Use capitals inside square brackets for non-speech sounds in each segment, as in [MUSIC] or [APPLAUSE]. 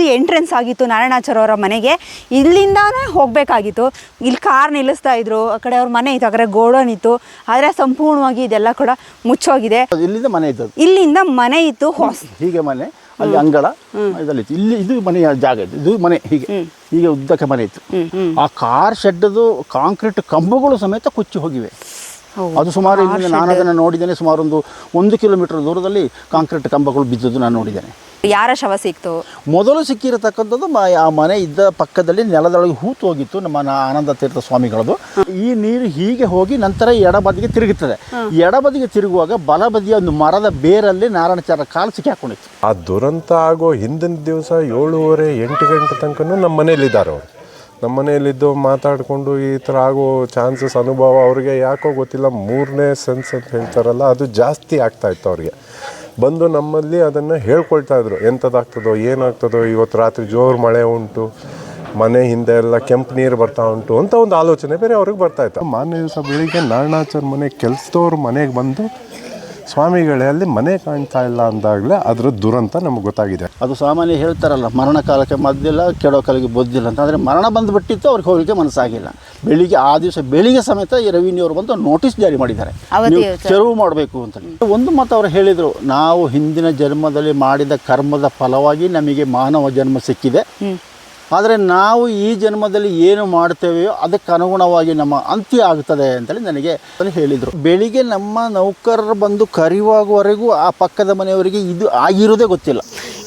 ಇದು ಎಂಟ್ರೆನ್ಸ್ ಆಗಿತ್ತು ನಾರಾಯಣಾಚಾರ್ಯ ಅವರ ಮನೆಗೆ. ಇಲ್ಲಿಂದಾನೇ ಹೋಗಬೇಕಾಗಿತ್ತು. ಇಲ್ಲಿ ಕಾರ್ ನಿಲ್ಲಿಸ್ತಾ ಇದ್ರು. ಆ ಕಡೆ ಅವ್ರ ಮನೆ ಇತ್ತು ಆ ಕಡೆ ಗೋಡನ್ ಇತ್ತು. ಆದರೆ ಸಂಪೂರ್ಣವಾಗಿ ಇದೆಲ್ಲ ಕೂಡ ಮುಚ್ಚೋಗಿದೆ. ಇಲ್ಲಿಂದ ಮನೆ ಇತ್ತು ಇಲ್ಲಿಂದ ಮನೆ ಇತ್ತು ಹೊಸ ಹೀಗೆ ಮನೆ ಅಲ್ಲಿ ಅಂಗಳ ಇದಲ್ಲಿತ್ತು ಇಲ್ಲಿ ಇದು ಮನೆಯ ಜಾಗ ಇತ್ತು. ಇದು ಮನೆ ಹೀಗೆ. ಹೀಗೆ ಉದ್ದಕ್ಕೆ ಮನೆ ಇತ್ತು. ಆ ಕಾರ್ ಶೆಡ್ದು ಕಾಂಕ್ರೀಟ್ ಕಂಬಗಳು ಸಮೇತ ಕುಚ್ಚಿ ಹೋಗಿವೆ. ಅದು ಸುಮಾರು ಇಲ್ಲಿಂದ ನಾನು ಅದನ್ನು ನೋಡಿದ್ದೇನೆ ಸುಮಾರು ಒಂದು ಒಂದು ಕಿಲೋಮೀಟರ್ ದೂರದಲ್ಲಿ ಕಾಂಕ್ರೀಟ್ ಕಂಬಗಳು ಬಿದ್ದದ್ದು ನಾನು ನೋಡಿದ್ದೇನೆ. ಯಾರ ಶವ ಸಿಕ್ತು? ಮೊದಲು ಸಿಕ್ಕಿರತಕ್ಕಂಥದ್ದು ಮ- ಆ ಮನೆ ಇದ್ದ ಪಕ್ಕದಲ್ಲಿ ನೆಲದೊಳಗೆ ಹೂತು ಹೋಗಿತ್ತು ನಮ್ಮ ಆನಂದ ತೀರ್ಥ ಸ್ವಾಮಿಗಳದು. ಈ ನೀರು ಹೀಗೆ ಹೋಗಿ ನಂತರ ಎಡಬದಿಗೆ ತಿರುಗುತ್ತದೆ. ಎಡಬದಿಗೆ ತಿರುಗುವಾಗ ಬಲಬದಿಯ ಒಂದು ಮರದ ಬೇರಲ್ಲಿ ನಾರಾಯಣಚಾರ ಕಾಲು ಸಿಕ್ಕಿ ಹಾಕೊಂಡಿತ್ತು. ಆ ದುರಂತ ಆಗೋ ಹಿಂದಿನ ದಿವಸ ಏಳುವರೆ ಎಂಟು ಗಂಟೆ ತನಕ ನಮ್ಮ ಮನೇಲಿದ್ದಾರೆ ಅವರು. ನಮ್ಮ ಮನೆಯಲ್ಲಿದ್ದು ಮಾತಾಡಿಕೊಂಡು ಈ ಥರ ಆಗೋ ಚಾನ್ಸಸ್ ಅನುಭವ ಅವ್ರಿಗೆ ಯಾಕೋ ಗೊತ್ತಿಲ್ಲ. ಮೂರನೇ ಸೆನ್ಸ್ ಅಂತ ಹೇಳ್ತಾರಲ್ಲ, ಅದು ಜಾಸ್ತಿ ಆಗ್ತಾ ಇತ್ತು ಅವ್ರಿಗೆ. ಬಂದು ನಮ್ಮಲ್ಲಿ ಅದನ್ನು ಹೇಳ್ಕೊಳ್ತಾ ಇದ್ರು. ಎಂಥದ್ದಾಗ್ತದೋ ಏನಾಗ್ತದೋ, ಇವತ್ತು ರಾತ್ರಿ ಜೋರು ಮಳೆ ಉಂಟು, ಮನೆ ಹಿಂದೆ ಎಲ್ಲ ಕೆಂಪು ನೀರು ಬರ್ತಾ ಉಂಟು ಅಂತ ಒಂದು ಆಲೋಚನೆ ಬೇರೆ ಅವ್ರಿಗೆ ಬರ್ತಾ ಇತ್ತು. ಮಾರನೇ ದಿವಸ ಬೆಳಿಗ್ಗೆ ನಾರಾಯಣಾಚಾರ್ಯ ಮನೆ ಕೆಲಸದವ್ರ ಮನೆಗೆ ಬಂದು ಸ್ವಾಮಿಗಳೇ ಅಲ್ಲಿ ಮನೆ ಕಾಣ್ತಾ ಇಲ್ಲ ಅಂದಾಗಲೇ ಅದರ ದುರಂತ ನಮಗೆ ಗೊತ್ತಾಗಿದೆ. ಅದು ಸಾಮಾನ್ಯ ಹೇಳ್ತಾರಲ್ಲ ಮರಣ ಕಾಲಕ್ಕೆ ಮದ್ದಿಲ್ಲ ಕೆಡೋ ಕಾಲಿಗೆ ಬೊದ್ದಿಲ್ಲ ಅಂತ. ಅಂದರೆ ಮರಣ ಬಂದುಬಿಟ್ಟಿತ್ತು ಅವ್ರಿಗೆ ಹೋಗಲಿಕ್ಕೆ ಮನಸ್ಸಾಗಿಲ್ಲ. ಬೆಳಿಗ್ಗೆ ಆ ದಿವಸ ಬೆಳಿಗ್ಗೆ ಸಮೇತ ಈ ರವಿನಿಯವರು ಬಂದು ನೋಟಿಸ್ ಜಾರಿ ಮಾಡಿದ್ದಾರೆ. ನೀವು ತೆರವು ಮಾಡಬೇಕು ಅಂತ ಒಂದು ಮಾತು ಅವರು ಹೇಳಿದರು ನಾವು ಹಿಂದಿನ ಜನ್ಮದಲ್ಲಿ ಮಾಡಿದ ಕರ್ಮದ ಫಲವಾಗಿ ನಮಗೆ ಮಾನವ ಜನ್ಮ ಸಿಕ್ಕಿದೆ. ಆದರೆ ನಾವು ಈ ಜನ್ಮದಲ್ಲಿ ಏನು ಮಾಡ್ತೇವೆಯೋ ಅದಕ್ಕೆ ಅನುಗುಣವಾಗಿ ನಮ್ಮ ಅಂತ್ಯ ಆಗ್ತದೆ ಅಂತೇಳಿ ನನಗೆ ಹೇಳಿದರು. ಬೆಳಿಗ್ಗೆ ನಮ್ಮ ನೌಕರರು ಬಂದು ಕರೆಯುವಾಗವರೆಗೂ ಆ ಪಕ್ಕದ ಮನೆಯವರಿಗೆ ಇದು ಆಗಿರೋದೇ ಗೊತ್ತಿಲ್ಲ.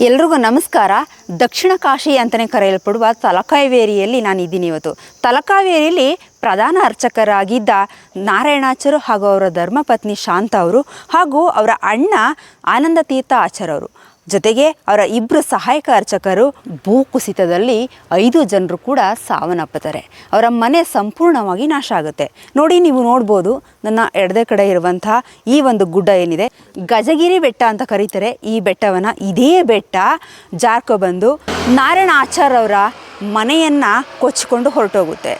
ಎಲ್ರಿಗೂ ನಮಸ್ಕಾರ. ದಕ್ಷಿಣ ಕಾಶಿ ಅಂತಲೇ ಕರೆಯಲ್ಪಡುವ ತಲಕಾವೇರಿಯಲ್ಲಿ ನಾನು ಇದ್ದೀನಿ ಇವತ್ತು. ತಲಕಾವೇರಿಯಲ್ಲಿ ಪ್ರಧಾನ ಅರ್ಚಕರಾಗಿದ್ದ ನಾರಾಯಣಾಚಾರ್ಯ ಹಾಗೂ ಅವರ ಧರ್ಮಪತ್ನಿ ಶಾಂತ ಅವರು ಹಾಗೂ ಅವರ ಅಣ್ಣ ಆನಂದ ತೀರ್ಥ ಆಚಾರ್ಯ ಅವರು. ಜೊತೆಗೆ ಅವರ ಇಬ್ಬರು ಸಹಾಯಕ ಅರ್ಚಕರು ಭೂಕುಸಿತದಲ್ಲಿ ಐದು ಜನರು ಕೂಡ ಸಾವನ್ನಪ್ಪುತ್ತಾರೆ. ಅವರ ಮನೆ ಸಂಪೂರ್ಣವಾಗಿ ನಾಶ ಆಗುತ್ತೆ. ನೋಡಿ ನೀವು ನೋಡ್ಬೋದು, ನನ್ನ ಎಡದೆ ಕಡೆ ಇರುವಂಥ ಈ ಒಂದು ಗುಡ್ಡ ಏನಿದೆ. ಗಜಗಿರಿ ಬೆಟ್ಟ ಅಂತ ಕರೀತಾರೆ. ಈ ಬೆಟ್ಟವನ್ನು ಇದೇ ಬೆಟ್ಟ ಜಾರ್ಕೊ ಬಂದು ನಾರಾಯಣ ಆಚಾರ್ ಅವರ ಮನೆಯನ್ನು ಕೊಚ್ಚಿಕೊಂಡು ಹೊರಟೋಗುತ್ತೆ.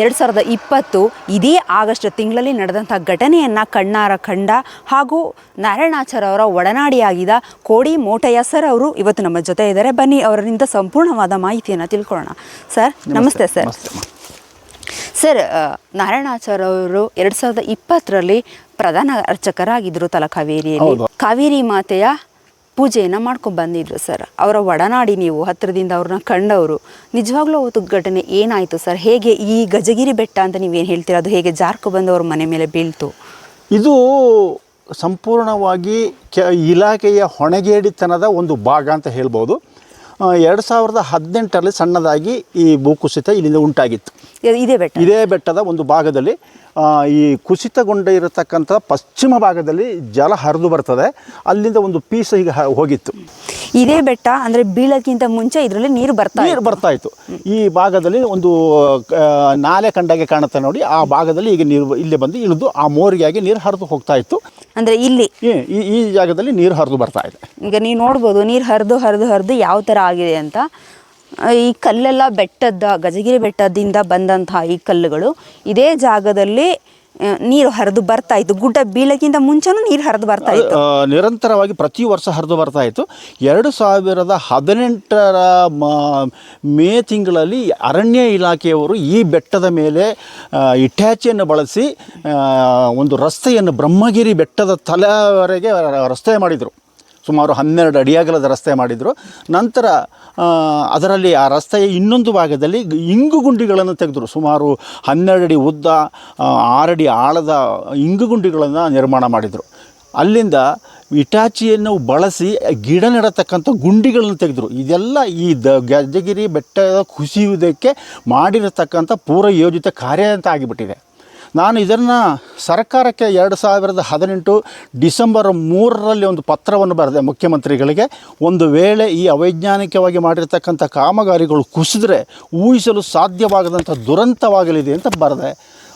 ಎರಡು ಸಾವಿರದ ಇಪ್ಪತ್ತು ಇದೇ ಆಗಸ್ಟ್ ತಿಂಗಳಲ್ಲಿ ನಡೆದಂಥ ಘಟನೆಯನ್ನು ಕಣ್ಣಾರ ಕಂಡ ಹಾಗೂ ನಾರಾಯಣಾಚಾರ್ ಅವರ ಒಡನಾಡಿಯಾಗಿದ್ದ ಕೋಡಿ ಮೋಟಯ್ಯ ಸರ್ ಅವರು ಇವತ್ತು ನಮ್ಮ ಜೊತೆ ಇದ್ದಾರೆ. ಬನ್ನಿ ಅವರಿಂದ ಸಂಪೂರ್ಣವಾದ ಮಾಹಿತಿಯನ್ನು ತಿಳ್ಕೊಳ್ಳೋಣ. ಸರ್ ನಮಸ್ತೆ ಸರ್. ಸರ್ ನಾರಾಯಣಾಚಾರ್ ಅವರು ಎರಡು ಸಾವಿರದ ಇಪ್ಪತ್ತರಲ್ಲಿ ಪ್ರಧಾನ ಅರ್ಚಕರಾಗಿದ್ದರು ತಲಕಾವೇರಿಯಲ್ಲಿ. ಕಾವೇರಿ ಮಾತೆಯ ಪೂಜೆಯನ್ನು ಮಾಡ್ಕೊಂಡು ಬಂದಿದ್ರು ಸರ್. ಅವರ ಒಡನಾಡಿ ನೀವು ಹತ್ತಿರದಿಂದ ಅವ್ರನ್ನ ಕಂಡವರು ನಿಜವಾಗ್ಲೂ ಅವತ್ತು ಘಟನೆ ಏನಾಯಿತು ಸರ್? ಹೇಗೆ ಈ ಗಜಗಿರಿ ಬೆಟ್ಟ ಅಂತ ನೀವೇನು ಹೇಳ್ತೀರಾ? ಅದು ಹೇಗೆ ಜಾರ್ಕೊ ಬಂದು ಅವ್ರ ಮನೆ ಮೇಲೆ ಬೀಳ್ತು? ಇದು ಸಂಪೂರ್ಣವಾಗಿ ಕೆ ಇಲಾಖೆಯ ಹೊಣೆಗೇಡಿತನದ ಒಂದು ಭಾಗ ಅಂತ ಹೇಳ್ಬೋದು. ಎರಡು ಸಾವಿರದ ಹದಿನೆಂಟರಲ್ಲಿ ಸಣ್ಣದಾಗಿ ಈ ಭೂಕುಸಿತ ಇಲ್ಲಿಂದ ಉಂಟಾಗಿತ್ತು. ಇದೇ ಬೆಟ್ಟ. ಇದೇ ಬೆಟ್ಟದ ಒಂದು ಭಾಗದಲ್ಲಿ ಈ ಕುಸಿತಗೊಂಡ ಇರತಕ್ಕಂಥ ಪಶ್ಚಿಮ ಭಾಗದಲ್ಲಿ ಜಲ ಹರಿದು ಬರ್ತದೆ. ಅಲ್ಲಿಂದ ಒಂದು ಪೀಸ್ ಈಗ ಹೋಗಿತ್ತು. ಇದೇ ಬೆಟ್ಟ ಅಂದರೆ ಬೀಳೋಕ್ಕಿಂತ ಮುಂಚೆ ಇದರಲ್ಲಿ ನೀರು ಬರ್ತಾ ನೀರು ಬರ್ತಾ ಇತ್ತು. ಈ ಭಾಗದಲ್ಲಿ ಒಂದು ನಾಲೆ ಕಂಡಾಗೆ ಕಾಣುತ್ತೆ ನೋಡಿ. ಆ ಭಾಗದಲ್ಲಿ ಈಗ ನೀರು ಇಲ್ಲಿ ಬಂದು ಇಳಿದು ಆ ಮೋರಿಗಾಗಿ ನೀರು ಹರಿದು ಹೋಗ್ತಾ ಇತ್ತು. ಅಂದರೆ ಇಲ್ಲಿ? ಈ- ಜಾಗದಲ್ಲಿ ನೀರು ಹರಿದು ಬರ್ತಾ ಇದೆ. ಈಗ ನೀವು ನೋಡ್ಬೋದು ನೀರು ಹರಿದು ಹರಿದು ಹರಿದು ಯಾವ ಥರ ಆಗಿದೆ ಅಂತ. ಈ ಕಲ್ಲೆಲ್ಲ ಬೆಟ್ಟದ ಗಜಗಿರಿ ಬೆಟ್ಟದಿಂದ ಬಂದಂತಹ ಈ ಕಲ್ಲುಗಳು ಇದೇ ಜಾಗದಲ್ಲಿ ನೀರು ಹರಿದು ಬರ್ತಾ ಇತ್ತು. ಗುಡ್ಡ ಬೀಳಕ್ಕಿಂತ ಮುಂಚೆನೂ ನೀರು ಹರಿದು ಬರ್ತಾ ಇತ್ತು. ನಿರಂತರವಾಗಿ ಪ್ರತಿ ವರ್ಷ ಹರಿದು ಬರ್ತಾ ಇತ್ತು. ಎರಡು ಸಾವಿರದ ಹದಿನೆಂಟರ ಮ- ತಿಂಗಳಲ್ಲಿ ಅರಣ್ಯ ಇಲಾಖೆಯವರು ಈ ಬೆಟ್ಟದ ಮೇಲೆ ಇಟ್ಯಾಚಿಯನ್ನು ಬಳಸಿ ಒಂದು ರಸ್ತೆಯನ್ನು ಬ್ರಹ್ಮಗಿರಿ ಬೆಟ್ಟದ ತಲೆವರೆಗೆ ರಸ್ತೆ ಮಾಡಿದರು. ಸುಮಾರು ಹನ್ನೆರಡು ಅಡಿ ಅಗಲದ ರಸ್ತೆ ಮಾಡಿದರು. ನಂತರ ಅದರಲ್ಲಿ ಆ ರಸ್ತೆಯ ಇನ್ನೊಂದು ಭಾಗದಲ್ಲಿ ಇಂಗು ಗುಂಡಿಗಳನ್ನು ತೆಗೆದರು. ಸುಮಾರು ಹನ್ನೆರಡು ಅಡಿ ಉದ್ದ ಆರಡಿ ಆಳದ ಇಂಗು ಗುಂಡಿಗಳನ್ನು ನಿರ್ಮಾಣ ಮಾಡಿದರು. ಅಲ್ಲಿಂದ ಇಟಾಚಿಯನ್ನು ಬಳಸಿ ಗಿಡ ನೆಡತಕ್ಕಂಥ ಗುಂಡಿಗಳನ್ನು ತೆಗೆದರು. ಇದೆಲ್ಲ ಈ ದ, ಗಜಗಿರಿ ಬೆಟ್ಟದ ಕುಸಿಯುವುದಕ್ಕೆ ಮಾಡಿರತಕ್ಕಂಥ ಪೂರ್ವ ಯೋಜಿತ ಕಾರ್ಯ ಅಂತ ಆಗಿಬಿಟ್ಟಿದೆ. ನಾನು ಇದನ್ನು ಸರ್ಕಾರಕ್ಕೆ ಎರಡು ಸಾವಿರದ ಹದಿನೆಂಟು ಡಿಸೆಂಬರ್ ಮೂರರಲ್ಲಿ ಒಂದು ಪತ್ರವನ್ನು ಬರೆದೆ ಮುಖ್ಯಮಂತ್ರಿಗಳಿಗೆ. ಒಂದು ವೇಳೆ ಈ ಅವೈಜ್ಞಾನಿಕವಾಗಿ ಮಾಡಿರ್ತಕ್ಕಂಥ ಕಾಮಗಾರಿಗಳು ಕುಸಿದ್ರೆ ಊಹಿಸಲು ಸಾಧ್ಯವಾಗದಂಥ ದುರಂತವಾಗಲಿದೆ ಅಂತ ಬರೆದೆ.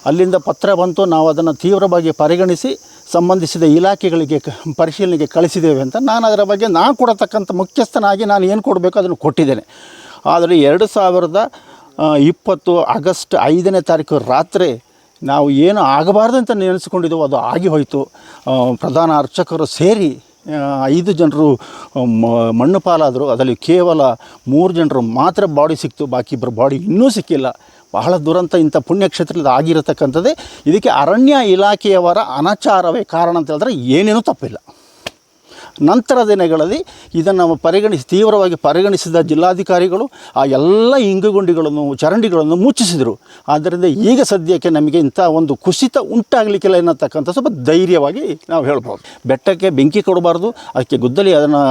ಅಲ್ಲಿಂದ ಪತ್ರ ಬಂತು, ನಾವು ಅದನ್ನು ತೀವ್ರವಾಗಿ ಪರಿಗಣಿಸಿ ಸಂಬಂಧಿಸಿದ ಇಲಾಖೆಗಳಿಗೆ ಪರಿಶೀಲನೆಗೆ ಕಳಿಸಿದ್ದೇವೆ ಅಂತ ನಾನು ಅದರ ಬಗ್ಗೆ ನಾನು ಕೊಡತಕ್ಕಂಥ ಮುಖ್ಯಸ್ಥನಾಗಿ ನಾನು ಏನು ಕೊಡಬೇಕು ಅದನ್ನು ಕೊಟ್ಟಿದ್ದೇನೆ. ಆದರೆ ಎರಡು ಸಾವಿರದ ಇಪ್ಪತ್ತು ಆಗಸ್ಟ್ ಐದನೇ ತಾರೀಕು ರಾತ್ರಿ ನಾವು ಏನು ಆಗಬಾರ್ದು ಅಂತ ನೆನೆಸ್ಕೊಂಡಿದ್ದೆವು ಅದು ಆಗಿ ಹೋಯಿತು. ಪ್ರಧಾನ ಅರ್ಚಕರು ಸೇರಿ ಐದು ಜನರು ಮಣ್ಣು ಪಾಲಾದರು. ಅದರಲ್ಲಿ ಕೇವಲ ಮೂರು ಜನರು ಮಾತ್ರ ಬಾಡಿ ಸಿಕ್ತು, ಬಾಕಿ ಇಬ್ಬರು ಬಾಡಿ ಇನ್ನೂ ಸಿಕ್ಕಿಲ್ಲ. ಬಹಳ ದುರಂತ ಇಂಥ ಪುಣ್ಯಕ್ಷೇತ್ರದಲ್ಲಿ ಆಗಿರತಕ್ಕಂಥದ್ದೇ. ಇದಕ್ಕೆ ಅರಣ್ಯ ಇಲಾಖೆಯವರ ಅನಾಚಾರವೇ ಕಾರಣ ಅಂತ ಹೇಳಿದ್ರೆ ಏನೇನೂ ತಪ್ಪಿಲ್ಲ. ನಂತರ ದಿನಗಳಲ್ಲಿ ಇದನ್ನು ಪರಿಗಣಿಸಿ ತೀವ್ರವಾಗಿ ಪರಿಗಣಿಸಿದ ಜಿಲ್ಲಾಧಿಕಾರಿಗಳು ಆ ಎಲ್ಲ ಇಂಗುಗುಂಡಿಗಳನ್ನು, ಚರಂಡಿಗಳನ್ನು ಮುಚ್ಚಿಸಿದರು. ಆದ್ದರಿಂದ ಈಗ ಸದ್ಯಕ್ಕೆ ನಮಗೆ ಇಂಥ ಒಂದು ಕುಸಿತ ಉಂಟಾಗಲಿಕ್ಕಿಲ್ಲ ಎನ್ನತಕ್ಕಂಥ ಸ್ವಲ್ಪ ಧೈರ್ಯವಾಗಿ ನಾವು ಹೇಳ್ಬೋದು. ಬೆಟ್ಟಕ್ಕೆ ಬೆಂಕಿ ಕೊಡಬಾರ್ದು, ಅದಕ್ಕೆ ಗುದ್ದಲಿ ಅದನ್ನು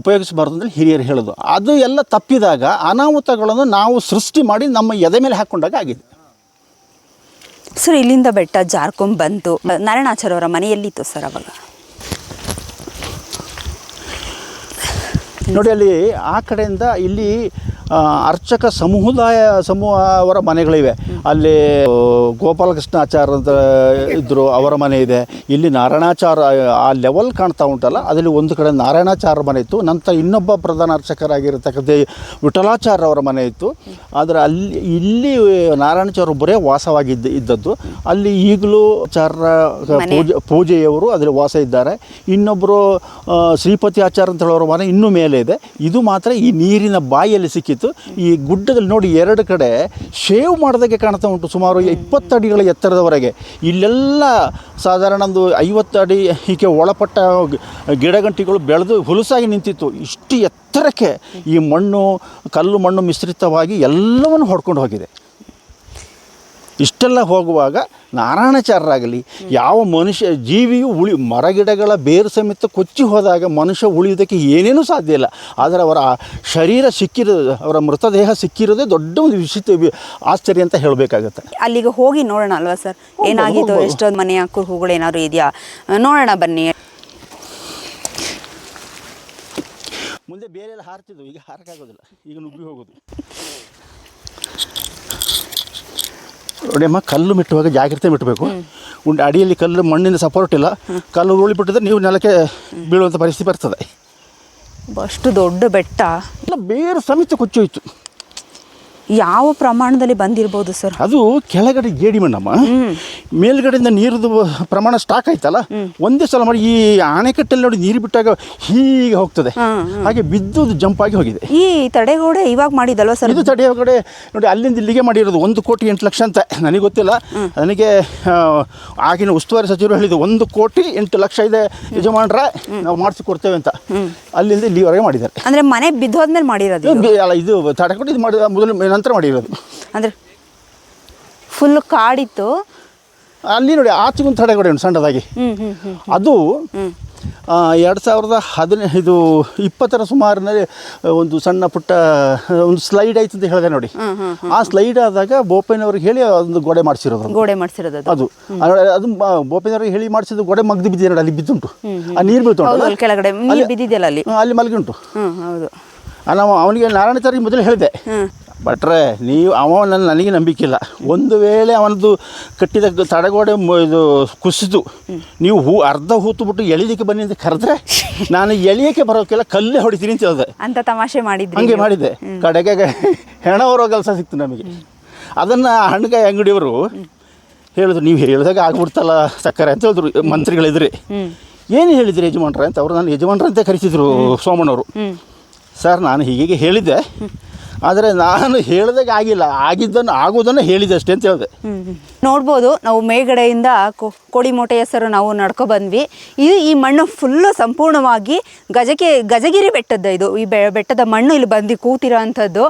ಉಪಯೋಗಿಸಬಾರ್ದು ಅಂದರೆ ಹಿರಿಯರು ಹೇಳೋದು. ಅದು ಎಲ್ಲ ತಪ್ಪಿದಾಗ ಅನಾಹುತಗಳನ್ನು ನಾವು ಸೃಷ್ಟಿ ಮಾಡಿ ನಮ್ಮ ಎದೆ ಮೇಲೆ ಹಾಕ್ಕೊಂಡಾಗ ಆಗಿದೆ. ಸರ್, ಇಲ್ಲಿಂದ ಬೆಟ್ಟ ಜಾರ್ಕೊಂಡ್ ಬಂತು ನಾರಾಯಣಾಚಾರ್ಯ ಅವರ ಮನೆಯಲ್ಲಿತ್ತು ಸರ್ ಅವಾಗ? ನೋಡಿ ಅಲ್ಲಿ ಆ ಕಡೆಯಿಂದ ಇಲ್ಲಿ ಅರ್ಚಕ ಸಮುದಾಯ ಸಮೂಹ ಅವರ ಮನೆಗಳಿವೆ. ಅಲ್ಲಿ ಗೋಪಾಲಕೃಷ್ಣ ಅಂತ ಇದ್ದರು ಅವರ ಮನೆ ಇದೆ. ಇಲ್ಲಿ ನಾರಾಯಣಾಚಾರ ಆ ಲೆವೆಲ್ ಕಾಣ್ತಾ ಉಂಟಲ್ಲ ಅದರಲ್ಲಿ ಒಂದು ಕಡೆ ನಾರಾಯಣಾಚಾರ ಮನೆ ಇತ್ತು. ನಂತರ ಇನ್ನೊಬ್ಬ ಪ್ರಧಾನ ಅರ್ಚಕರಾಗಿರ್ತಕ್ಕಂಥ ವಿಠಲಾಚಾರ್ಯ ಅವರ ಮನೆ ಇತ್ತು. ಆದರೆ ಅಲ್ಲಿ ಇಲ್ಲಿ ನಾರಾಯಣಾಚಾರ್ಯ ಒಬ್ಬರೇ ವಾಸವಾಗಿದ್ದ ಇದ್ದದ್ದು. ಅಲ್ಲಿ ಈಗಲೂ ಆಚಾರ್ಯ ಪೂಜೆ ಪೂಜೆಯವರು ಅದರಲ್ಲಿ ವಾಸ ಇದ್ದಾರೆ. ಇನ್ನೊಬ್ಬರು ಶ್ರೀಪತಿ ಆಚಾರ ಅಂತ ಹೇಳೋರ ಮನೆ ಇನ್ನೂ ಮೇಲೆ ಇದೆ. ಇದು ಮಾತ್ರ ಈ ನೀರಿನ ಬಾಯಿಯಲ್ಲಿ ಸಿಕ್ಕಿತ್ತು ಈ ಗುಡ್ಡದಲ್ಲಿ ನೋಡಿ ಎರಡು ಕಡೆ ಶೇವ್ ಮಾಡಿದಾಗೆ ಕಾಣ್ತಾ ಉಂಟು ಸುಮಾರು ಇಪ್ಪತ್ತು ಅಡಿಗಳ ಎತ್ತರದವರೆಗೆ. ಇಲ್ಲೆಲ್ಲ ಸಾಧಾರಣ ಒಂದು ಐವತ್ತು ಅಡಿ ಹೀಗೆ ಒಳಪಟ್ಟ ಗಿಡಗಂಟಿಗಳು ಬೆಳೆದು ಹುಲಸಾಗಿ ನಿಂತಿತ್ತು. ಇಷ್ಟು ಎತ್ತರಕ್ಕೆ ಈ ಮಣ್ಣು, ಕಲ್ಲು ಮಣ್ಣು ಮಿಶ್ರಿತವಾಗಿ ಎಲ್ಲವನ್ನು ಹೊಡ್ಕೊಂಡು ಹೋಗಿದೆ. ಇಷ್ಟೆಲ್ಲ ಹೋಗುವಾಗ ನಾರಾಯಣಚಾರರಾಗಲಿ ಯಾವ ಮನುಷ್ಯ ಜೀವಿಯು ಉಳಿ ಮರಗಿಡಗಳ ಬೇರು ಸಮೇತ ಕೊಚ್ಚಿ ಹೋದಾಗ ಮನುಷ್ಯ ಉಳಿಯೋದಕ್ಕೆ ಏನೇನೂ ಸಾಧ್ಯ ಇಲ್ಲ. ಆದರೆ ಅವರ ಶರೀರ ಸಿಕ್ಕಿರೋದು ಅವರ ಮೃತದೇಹ ಸಿಕ್ಕಿರೋದೇ ದೊಡ್ಡ ಒಂದು ವಿಶಿಷ್ಟ ಆಶ್ಚರ್ಯ ಅಂತ ಹೇಳಬೇಕಾಗತ್ತೆ. ಅಲ್ಲಿಗೆ ಹೋಗಿ ನೋಡೋಣ ಅಲ್ವಾ ಸರ್? ಹೋಗ್ಬೋದು. ಎಷ್ಟೊಂದು ಮನೆ ಕುರುಹುಗಳು ಏನಾದ್ರು ಇದೆಯಾ? ನೋಡೋಣ ಬನ್ನಿ. ಮುಂದೆ ಬೇರೆ ಎಲ್ಲ ಹಾರ್ತಿದ್ವು ಈಗ ಹಾರಕ್ಕಾಗೋದಿಲ್ಲ. ಈಗ ನುಗ್ಗಿ ಹೋಗೋದು. ನೋಡಿಯಮ್ಮ ಕಲ್ಲು ಮಿಟ್ಟುವಾಗ ಜಾಗ್ರತೆ ಮಿಟ್ಟಬೇಕು. ಉಂಡು ಅಡಿಯಲ್ಲಿ ಕಲ್ಲು ಮಣ್ಣಿನ ಸಪೋರ್ಟ್ ಇಲ್ಲ. ಕಲ್ಲು ಉಳಿಬಿಟ್ಟಿದ್ರೆ ನೀವು ನೆಲಕ್ಕೆ ಬೀಳುವಂಥ ಪರಿಸ್ಥಿತಿ ಬರ್ತದೆ. ಅಷ್ಟು ದೊಡ್ಡ ಬೆಟ್ಟ. ಇಲ್ಲ ಬೇರು ಸಮೇತ ಕೊಚ್ಚೋಯ್ತು ಯಾವ ಪ್ರಮಾಣದಲ್ಲಿ ಬಂದಿರಬಹುದು ಸರ್? ಅದು ಕೆಳಗಡೆ ಗೇಡಿ ಮಣ್ಣಮ್ಮ. ಮೇಲ್ಗಡೆಯಿಂದ ನೀರದು ಪ್ರಮಾಣ ಸ್ಟಾಕ್ ಆಯ್ತಲ್ಲ? ಒಂದೇ ಸಲ ಮಾಡಿ ಈ ಅಣೆಕಟ್ಟಲ್ಲಿ ನೋಡಿ ನೀರು ಬಿಟ್ಟಾಗ ಹೀಗೆ ಹೋಗ್ತದೆ. ಹಾಗೆ ಬಿದ್ದು ಜಂಪ್ ಆಗಿ ಹೋಗಿದೆ. ಈ ತಡೆಗೋಡೆ ಇವಾಗ ಮಾಡಿದಲ್ವ ಸರ್? ಇದು ತಡೆಗೋಡೆ ನೋಡಿ ಅಲ್ಲಿಂದ ಇಲ್ಲಿಗೆ ಮಾಡಿರೋದು. ಒಂದು ಕೋಟಿ ಎಂಟು ಲಕ್ಷ ಅಂತ ನನಗೆ ಗೊತ್ತಿಲ್ಲ. ನನಗೆ ಆಗಿನ ಉಸ್ತುವಾರಿ ಸಚಿವರು ಹೇಳಿದ್ದು ಒಂದು ಕೋಟಿ ಎಂಟು ಲಕ್ಷ ಇದೆ ಯಜಮಾನ್ರ ನಾವು ಮಾಡಿಸಿ ಕೊಡ್ತೇವೆ ಅಂತ. ಅಲ್ಲಿಂದ ಇಲ್ಲಿವರೆಗೆ ಮಾಡಿದ್ದಾರೆ. ಅಂದ್ರೆ ಮನೆ ಬಿದ್ದೋದ್ಮೇಲೆ ಮಾಡಿರೋದು ಇದು ಅಲ್ಲ ತಡೆಕೊಂಡು ಇದು ಮಾಡಿದ ಮೊದಲು ನಂತರ ಮಾಡಿರೋದು ಅಂದ್ರೆ ಫುಲ್ ಕಾಡಿತ್ತು. ಅಲ್ಲಿ ನೋಡಿ ಆಚೆಗೊಂದು ತಡೆಗೋಡೆ ಉಂಟು ಸಣ್ಣದಾಗಿ. ಅದು ಎರಡು ಸಾವಿರದ ಹದಿನೈದು ಇಪ್ಪತ್ತರ ಸುಮಾರಿನಲ್ಲಿ ಒಂದು ಸಣ್ಣ ಪುಟ್ಟ ಒಂದು ಸ್ಲೈಡ್ ಆಯ್ತು ಅಂತ ಹೇಳಿದೆ ನೋಡಿ. ಆ ಸ್ಲೈಡ್ ಆದಾಗ ಬೋಪಯ್ಯನವ್ರಿಗೆ ಹೇಳಿ ಅದೊಂದು ಗೋಡೆ ಮಾಡಿಸಿರೋದು ಗೋಡೆ ಮಾಡಿಸಿರೋದು ಅದು. ಅದು. ಬೋಪಯ್ಯನವ್ರಿಗೆ ಹೇಳಿ ಮಾಡಿಸಿದ ಗೋಡೆ ಮಗ್ದು ಬಿದ್ದಿದೆ ನೋಡಿ ಅಲ್ಲಿ ಬಿದ್ದುಂಟು. ಆ ನೀರು ಬೀಳ್ತು ಕೆಳಗಡೆ ಅಲ್ಲಿ ಅಲ್ಲಿ. ಮಲಗಿ ಉಂಟು. ನಾವು ಅವನಿಗೆ ಸರ್ ಮೊದಲು ಹೇಳಿದೆ. ಭಟ್ರೆ ನೀವು ಅವ ನನ್ನ ನನಗೆ ನಂಬಿಕೆ ಇಲ್ಲ. ಒಂದು ವೇಳೆ ಅವನದು ಕಟ್ಟಿದ ತಡೆಗೋಡೆ ಇದು ಕುಸಿದು ನೀವು ಹೂ ಅರ್ಧ ಹೂತು ಬಿಟ್ಟು ಎಳಿಲಿಕ್ಕೆ ಬನ್ನಿ ಅಂತ ಕರೆದ್ರೆ [LAUGHS] ನಾನು ಎಳಿಯೋಕ್ಕೆ ಬರೋಕ್ಕೆಲ್ಲ ಕಲ್ಲೇ ಹೊಡಿತೀನಿ ಅಂತ ಹೇಳಿದೆ. ಅಂತ ತಮಾಷೆ ಮಾಡಿದ್ದೆ ಹಂಗೆ. ಮಾಡಿದ್ದೆ. ಕಡೆಗೆ ಹೆಣ ಹೊರೋ ಕೆಲಸ ಸಿಕ್ತು ನಮಗೆ. ಅದನ್ನು ಹಣ್ಣುಗಾಯಿ ಅಂಗಡಿಯವರು ಹೇಳಿದ್ರು ನೀವು ಹೇಳಿದಾಗ ಆಗ್ಬಿಡ್ತಲ್ಲ ಸಕ್ಕರೆ ಅಂತ ಹೇಳಿದ್ರು ಮಂತ್ರಿಗಳಿದ್ರಿ. ಏನು ಹೇಳಿದ್ರಿ ಯಜಮಾನ್ರೆ? ಅಂತ ಅವರು ನಾನು ಯಜಮಾನ್ರಂತೆ ಕರೆಸಿದ್ರು ಸೋಮಣ್ಣವರು. ಸರ್ ನಾನು ಹೀಗೆ ಹೇಳಿದ್ದೆ. ಆದರೆ ನಾನು ಹೇಳಿದಾಗ ಆಗಿಲ್ಲ. ಆಗಿದ್ದನ್ನು ಆಗೋದನ್ನು ಹೇಳಿದೆ ಅಷ್ಟೇ ಅಂತ ಹೇಳಿದೆ. ನೋಡ್ಬೋದು, ನಾವು ಮೇಲ್ಗಡೆಯಿಂದ ಕೋಡಿಮೋಟೆ ಹೆಸರು ನಾವು ನಡ್ಕೊ ಬಂದ್ವಿ. ಇದು ಈ ಮಣ್ಣು ಫುಲ್ಲು ಸಂಪೂರ್ಣವಾಗಿ ಗಜಕೆ, ಗಜಗಿರಿ ಬೆಟ್ಟದ ಇದು. ಈ ಬೆಟ್ಟದ ಮಣ್ಣು ಇಲ್ಲಿ ಬಂದು ಕೂತಿರೋ ಅಂಥದ್ದು